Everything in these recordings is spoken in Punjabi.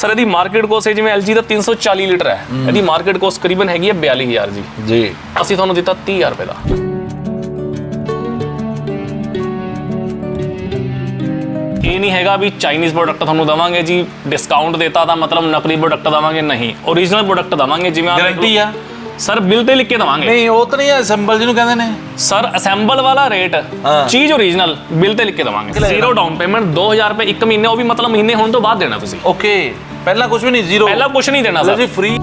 ਸਰ ਇਹਦੀ ਮਾਰਕੀਟ ਕੋਸਟ ਹੈ ਜਿਵੇਂ LG ਦਾ 340 ਲੀਟਰ ਹੈ। ਇਹਦੀ ਮਾਰਕੀਟ ਕੋਸਟ ਕਰੀਬਨ ਹੈਗੀ ਹੈ 42000 ਜੀ। ਜੀ। ਅਸੀਂ ਤੁਹਾਨੂੰ ਦਿੱਤਾ 30000 ਰੁਪਏ ਦਾ। ਇਹ ਨਹੀਂ ਹੈਗਾ ਵੀ ਚਾਈਨੀਜ਼ ਪ੍ਰੋਡਕਟ ਤੁਹਾਨੂੰ ਦਵਾਂਗੇ ਜੀ ਡਿਸਕਾਊਂਟ ਦਿੱਤਾ ਤਾਂ ਮਤਲਬ ਨਕਲੀ ਪ੍ਰੋਡਕਟ ਦਵਾਂਗੇ ਨਹੀਂ। ਓਰੀਜਨਲ ਪ੍ਰੋਡਕਟ ਦਵਾਂਗੇ ਜਿਵੇਂ। ਗਾਰੰਟੀ ਆ? ਸਰ ਬਿੱਲ ਤੇ ਲਿਖ ਕੇ ਦਵਾਂਗੇ। ਨਹੀਂ ਉਹ ਤਾਂ ਨਹੀਂ ਅਸੈਂਬਲ ਜਿਹਨੂੰ ਕਹਿੰਦੇ ਨੇ। ਸਰ ਅਸੈਂਬਲ ਵਾਲਾ ਰੇਟ। ਚੀਜ਼ ਓਰੀਜਨਲ ਬਿੱਲ ਤੇ ਲਿਖ ਕੇ ਦਵਾਂਗੇ। ਜ਼ੀਰੋ ਡਾਊਨ ਪੇਮੈਂਟ 2000 ਰੁਪਏ ਇੱਕ ਮਹੀਨੇ ਉਹ ਵੀ ਮਤਲਬ ਮਹੀਨੇ ਹੋਣ ਤੋਂ ਬਾਅਦ ਦੇਣਾ ਤੁਸੀਂ। ਓਕੇ ਪਹਿਲਾਂ ਕੁਝ ਵੀ ਨਹੀਂ ਜ਼ੀਰੋ ਪਹਿਲਾਂ ਕੁਝ ਨਹੀਂ ਦੇਣਾ ਜੀ ਸਰ ਫ੍ਰੀ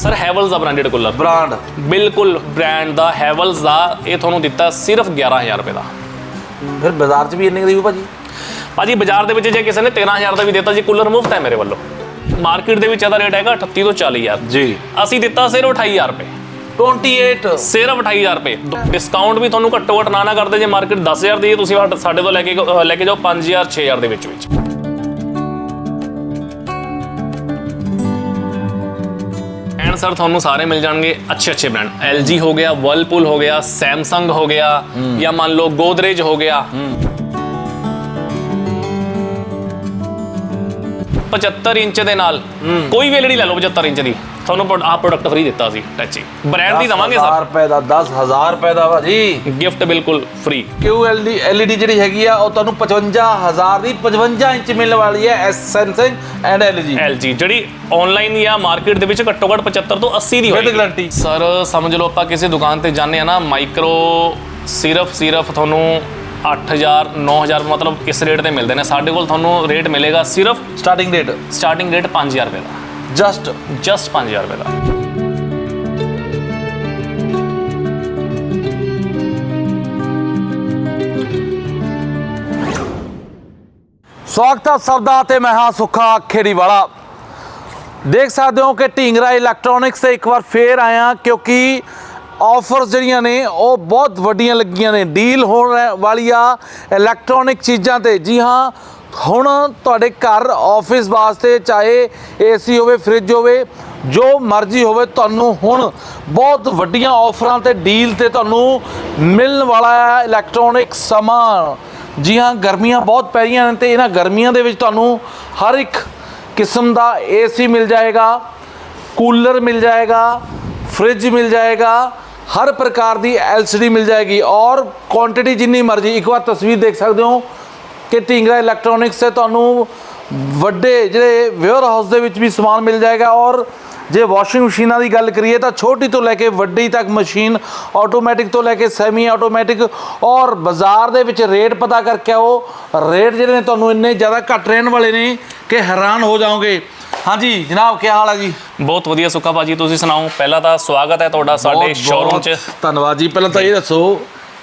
ਸਰ ਹੈਵਲਸ ਦਾ ਬ੍ਰਾਂਡਡ ਕੂਲਰ ਬ੍ਰਾਂਡ ਬਿਲਕੁਲ ਬ੍ਰਾਂਡ ਦਾ ਹੈਵਲਸ ਦਾ ਇਹ ਤੁਹਾਨੂੰ ਦਿੱਤਾ ਸਿਰਫ 11000 ਰੁਪਏ ਦਾ। ਫਿਰ ਬਾਜ਼ਾਰ 'ਚ ਵੀ ਇੰਨੇ ਦੀ ਭਾਜੀ? ਭਾਜੀ ਬਾਜ਼ਾਰ ਦੇ ਵਿੱਚ ਜੇ ਕਿਸੇ ਨੇ 13000 ਦਾ ਵੀ ਦਿੱਤਾ ਜੀ ਕੂਲਰ ਮੁਫਤ ਹੈ ਮੇਰੇ ਵੱਲੋਂ। ਮਾਰਕੀਟ ਦੇ ਵਿੱਚ ਇਹਦਾ ਰੇਟ ਹੈਗਾ 38 ਤੋਂ 40000 ਜੀ। ਅਸੀਂ ਦਿੱਤਾ ਸਿਰਫ 28000 ਰੁਪਏ। 28 ਸਿਰਫ 28000 ਰੁਪਏ। ਡਿਸਕਾਊਂਟ ਵੀ ਤੁਹਾਨੂੰ ਘੱਟੋ ਘੱਟ ਨਾ ਨਾ ਕਰਦੇ ਜੇ ਮਾਰਕੀਟ 10000 ਦੀ ਹੈ ਤੁਸੀਂ ਸਾਡੇ- ਤੋਂ ਲੈ ਕੇ ਅਹ ਲੈ ਕੇ ਜਾਓ 5000 6000 ਦੇ ਵਿੱਚ ਵਿੱਚ। ਐਂਡ ਸਰ ਤੁਹਾਨੂੰ ਸਾਰੇ ਮਿਲ ਜਾਣਗੇ ਅੱਛੇ ਅੱਛੇ ਬ੍ਰਾਂਡ LG ਹੋ ਗਿਆ ਵਰਲਪੂਲ ਹੋ ਗਿਆ Samsung ਹੋ ਗਿਆ ਜਾਂ ਮੰਨ ਲਓ ਗੋਦਰੇਜ ਹੋ ਗਿਆ। 75 ਇੰਚ ਦੇ ਨਾਲ ਕੋਈ ਵੀ LED ਲੈ ਲਓ 75 ਇੰਚ ਦੀ। ਤੁਹਾਨੂੰ ਪ੍ਰੋ- ਆਹ ਪ੍ਰੋਡਕਟ ਫ੍ਰੀ ਦਿੱਤਾ ਸੀ ਟੱਚੀ ਬ੍ਰਾਂਡ ਦੀ ਦਵਾਂਗੇ 10,000 ਸਰ ਰੁਪਏ ਦਾ 10000 ਰੁਪਏ ਦਾ ਭਾਜੀ ਗਿਫਟ ਬਿਲਕੁਲ ਫ੍ਰੀ QLD LED ਜਿਹੜੀ ਹੈਗੀ ਆ ਉਹ ਤੁਹਾਨੂੰ 55000 ਦੀ 55 ਇੰਚ ਮਿਲਣ ਵਾਲੀ ਹੈ ਐਸ Samsung ਐਂਡ LG LG ਜਿਹੜੀ ਆਨਲਾਈਨ ਜਾਂ ਮਾਰਕੀਟ ਦੇ ਵਿੱਚ ਘੱਟੋ ਘੱਟ 75 ਤੋਂ 80 ਦੀ ਹੋਏਗੀ। Guarantee। ਸਰ ਸਮਝ ਲਓ ਆਪਾਂ ਕਿਸੇ ਦੁਕਾਨ ਤੇ ਜਾਂਦੇ ਆ ਨਾ ਮਾਈਕਰੋ ਸਿਰਫ ਸਿਰਫ ਤੁਹਾਨੂੰ 8000 9000 ਮਤਲਬ ਇਸ ਰੇਟ ਤੇ ਮਿਲਦੇ ਨੇ। ਸਾਡੇ ਕੋਲ ਤੁਹਾਨੂੰ ਰੇਟ ਮਿਲੇਗਾ ਸਿਰਫ ਸਟਾਰਟਿੰਗ ਰੇਟ ਸਟਾਰਟਿੰਗ ਰੇਟ 5000 ਰੁਪਏ ਦਾ। ਜਸਟ ਜਸਟ 5000 ਰੁਪਏ ਦਾ। ਸਵਾਗਤ ਹੈ ਸਭ ਦਾ ਤੇ ਮੈਂ ਹਾਂ ਸੁੱਖਾ ਖੇੜੀ ਵਾਲਾ ਦੇਖ ਸਕਦੇ ਹੋ ਕਿ ਢੀਂਗਰਾ ਇਲੈਕਟ੍ਰੋਨਿਕਸ ਤੇ ਇੱਕ ਵਾਰ ਫੇਰ ਆਇਆ ਕਿਉਂਕਿ ਆਫਰਸ ਜਿਹੜੀਆਂ ਨੇ, ਉਹ ਬਹੁਤ ਵੱਡੀਆਂ ਲੱਗੀਆਂ ਨੇ। ਡੀਲ ਹੋਣ ਰਹਿ- ਵਾਲੀ ਆ ਇਲੈਕਟ੍ਰੋਨਿਕ ਚੀਜ਼ਾਂ ਤੇ। ਜੀ ਹਾਂ, ਹੁਣ ਤੁਹਾਡੇ ਘਰ ਆਫਿਸ ਵਾਸਤੇ ਚਾਹੇ ਏਸੀ ਹੋਵੇ, ਫ੍ਰਿਜ ਹੋਵੇ, ਜੋ ਮਰਜ਼ੀ ਹੋਵੇ, ਤੁਹਾਨੂੰ ਹੁਣ ਬਹੁਤ ਵੱਡੀਆਂ ਆਫਰਾਂ ਤੇ ਡੀਲ ਤੇ ਤੁਹਾਨੂੰ ਮਿਲਣ ਵਾਲਾ ਹੈ ਇਲੈਕਟ੍ਰੋਨਿਕ ਸਮਾਨ ਜੀ ਹਾਂ, ਗਰਮੀਆਂ ਬਹੁਤ ਪੈ ਰਹੀਆਂ ਨੇ ਤੇ ਇਹਨਾਂ ਗਰਮੀਆਂ ਦੇ ਵਿੱਚ ਤੁਹਾਨੂੰ ਹਰ ਇੱਕ ਕਿਸਮ ਦਾ ਏਸੀ ਮਿਲ ਜਾਏਗਾ, ਕੂਲਰ ਮਿਲ ਜਾਏਗਾ ਫ੍ਰਿਜ ਮਿਲ ਜਾਏਗਾ, ਹਰ ਪ੍ਰਕਾਰ ਦੀ LCD ਮਿਲ ਜਾਏਗੀ ਔਰ ਕੁਆਂਟੀਟੀ ਜਿੰਨੀ ਮਰਜ਼ੀ, ਇੱਕ ਵਾਰ ਤਸਵੀਰ ਦੇਖ ਸਕਦੇ ਹੋ ਕਿ ਢੀਂਗਰਾ ਇਲੈਕਟ੍ਰੋਨਿਕਸ 'ਤੇ ਤੁਹਾਨੂੰ ਵੱਡੇ ਜਿਹੜੇ ਵੇਅਰ ਹਾਊਸ ਦੇ ਵਿੱਚ ਵੀ ਸਮਾਨ ਮਿਲ ਜਾਏਗਾ ਔਰ ਜੇ ਵਾਸ਼ਿੰਗ ਮਸ਼ੀਨਾਂ ਦੀ ਗੱਲ ਕਰੀਏ ਤਾਂ ਛੋਟੀ ਤੋਂ ਲੈ ਕੇ ਵੱਡੀ ਤੱਕ ਮਸ਼ੀਨ ਆਟੋਮੈਟਿਕ ਤੋਂ ਲੈ ਕੇ ਸੈਮੀ ਆਟੋਮੈਟਿਕ ਔਰ ਬਾਜ਼ਾਰ ਦੇ ਵਿੱਚ ਰੇਟ ਪਤਾ ਕਰਕੇ ਆਓ ਰੇਟ ਜਿਹੜੇ ਨੇ ਤੁਹਾਨੂੰ ਇੰਨੇ ਜ਼ਿਆਦਾ ਘੱਟ ਰਹਿਣ ਵਾਲੇ ਨੇ ਕਿ ਹੈਰਾਨ ਹੋ ਜਾਓਗੇ। ਹਾਂਜੀ ਜਨਾਬ ਕੀ ਹਾਲ ਹੈ ਜੀ? ਬਹੁਤ ਵਧੀਆ ਸੁੱਖਾ ਭਾਜੀ ਤੁਸੀਂ ਸੁਣਾਓ? ਪਹਿਲਾਂ ਤਾਂ ਸਵਾਗਤ ਹੈ ਤੁਹਾਡਾ ਸਾਡੇ ਸ਼ੋਰੂਮ 'ਚ। ਧੰਨਵਾਦ ਜੀ। ਪਹਿਲਾਂ ਤਾਂ ਇਹ ਦੱਸੋ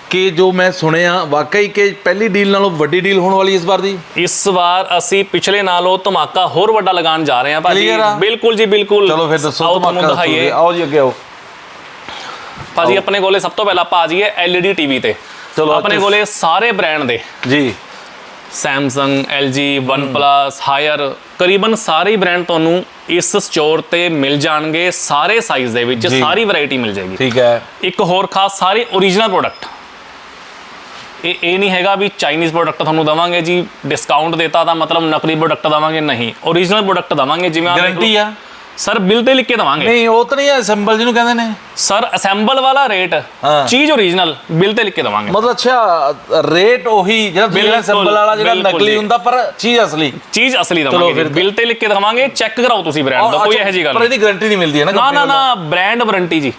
ਕਿ ਜੋ ਮੈਂ ਸੁਣਿਆ ਵਾਕਈ ਕਿ ਪਹਿਲੀ ਡੀਲ ਨਾਲੋਂ ਵੱਡੀ ਡੀਲ ਹੋਣ ਵਾਲੀ ਇਸ ਵਾਰ ਦੀ? ਇਸ ਵਾਰ ਅਸੀਂ ਪਿਛਲੇ ਨਾਲੋਂ ਧਮਾਕਾ ਹੋਰ ਵੱਡਾ ਲਗਾਉਣ ਜਾ ਰਹੇ ਹਾਂ ਭਾਜੀ? ਬਿਲਕੁਲ ਜੀ ਬਿਲਕੁਲ। ਚਲੋ ਫਿਰ ਦੱਸੋ ਤੁਹਾਨੂੰ ਦਿਖਾਈਏ। ਆਓ ਜੀ ਅੱਗੇ ਆਓ। ਭਾਜੀ ਆਪਣੇ ਕੋਲੇ ਸਭ ਤੋਂ ਪਹਿਲਾਂ ਆਪਾਂ ਆ ਜਾਈਏ LED ਟੀਵੀ ਤੇ। ਚਲੋ, ਆਪਣੇ ਕੋਲੇ ਸਾਰੇ ਬ੍ਰਾਂਡ ਦੇ। ਜੀ। Samsung LG OnePlus Haier ਕਰੀਬਨ ਸਾਰੇ ਬ੍ਰਾਂਡ ਤੁਹਾਨੂੰ ਇਸ ਸਟੋਰ ਤੇ ਮਿਲ ਜਾਣਗੇ ਸਾਰੇ ਸਾਈਜ਼ ਦੇ ਵਿੱਚ ਜੀ। ਸਾਰੀ ਵੈਰਾਈਟੀ ਮਿਲ ਜਾਏਗੀ। ਠੀਕ ਹੈ। ਇੱਕ ਹੋਰ ਖਾਸ ਸਾਰੇ ਓਰੀਜਨਲ ਪ੍ਰੋਡਕਟ ਇਹ ਇਹ ਨਹੀਂ ਹੈਗਾ ਵੀ ਚਾਈਨੀਜ਼ ਪ੍ਰੋਡਕਟ ਤੁਹਾਨੂੰ ਦਵਾਂਗੇ ਜੀ ਡਿਸਕਾਊਂਟ ਦਿੱਤਾ ਤਾਂ ਮਤਲਬ ਨਕਲੀ ਪ੍ਰੋਡਕਟ ਦਵਾਂਗੇ ਨਹੀਂ। ਓਰੀਜਨਲ ਪ੍ਰੋਡਕਟ ਦਵਾਂਗੇ ਜਿਵੇਂ। ਗਾਰੰਟੀ ਆ। ਸਰ ਬਿੱਲ ਤੇ ਲਿਖ ਕੇ ਦਵਾਂਗੇ। ਨਹੀਂ ਉਹ ਤਾਂ ਨਹੀਂ ਅਸੈਂਬਲ ਜਿਹਨੂੰ ਕਹਿੰਦੇ ਨੇ। ਸਰ ਅਸੈਂਬਲ ਵਾਲਾ ਰੇਟ ਹਾਂ। ਚੀਜ਼ ਓਰੀਜਨਲ ਬਿੱਲ ਤੇ ਲਿਖ ਕੇ ਦਵਾਂਗੇ। ਮਤਲਬ ਅੱਛਾ ਰੇਟ ਉਹੀ ਜਿਹੜਾ ਬਿਲਕੁਲ ਅਸੈਂਬਲ ਵਾਲਾ ਜਿਹੜਾ ਬਿਲਕੁਲ ਨਕਲੀ ਜੀ। ਹੁੰਦਾ ਪਰ ਚੀਜ਼ ਅਸਲੀ। ਚੀਜ਼ ਅਸਲੀ ਦਵਾਂਗੇ ਫਿਰ। ਬਿੱਲ ਤੇ ਲਿਖ ਕੇ ਦਵਾਂਗੇ ਚੈੱਕ ਕਰਾਓ ਤੁਸੀਂ ਬ੍ਰਾਂਡ ਦਾ ਕੋਈ ਇਹੋ ਜਿਹੀ ਗੱਲ ਪਰ ਨਹੀਂ। ਇਹਦੀ ਗਾਰੰਟੀ ਨਹੀਂ ਮਿਲਦੀ ਹੈ ਨਾ ਨਾ ਨਾ ਨਾ ਬ੍ਰਾਂਡ ਵਾਰੰਟੀ ਜੀ।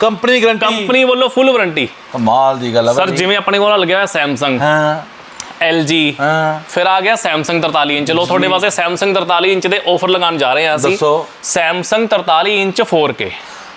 ਕੰਪਨੀ ਗਾਰੰਟੀ ਕੰਪਨੀ ਵੱਲੋਂ ਫੁੱਲ ਵਾਰੰਟੀ ਕਮਾਲ ਦੀ ਗੱਲ ਹੈ ਸਰ ਜਿਵੇਂ ਆਪਣੇ ਕੋਲ ਲੱਗਿਆ ਹੋਇਆ Samsung ਹਾਂ। LG ਹਾਂ। ਫਿਰ ਆ ਗਿਆ Samsung 43 ਇੰਚ। ਲੋ ਤੁਹਾਡੇ ਵਾਸਤੇ Samsung 43 ਇੰਚ ਦੇ ਆਫਰ ਲਗਾਉਣ ਜਾ ਰਹੇ ਹਾਂ ਅਸੀਂ। ਦੱਸੋ। Samsung 43 ਇੰਚ 4K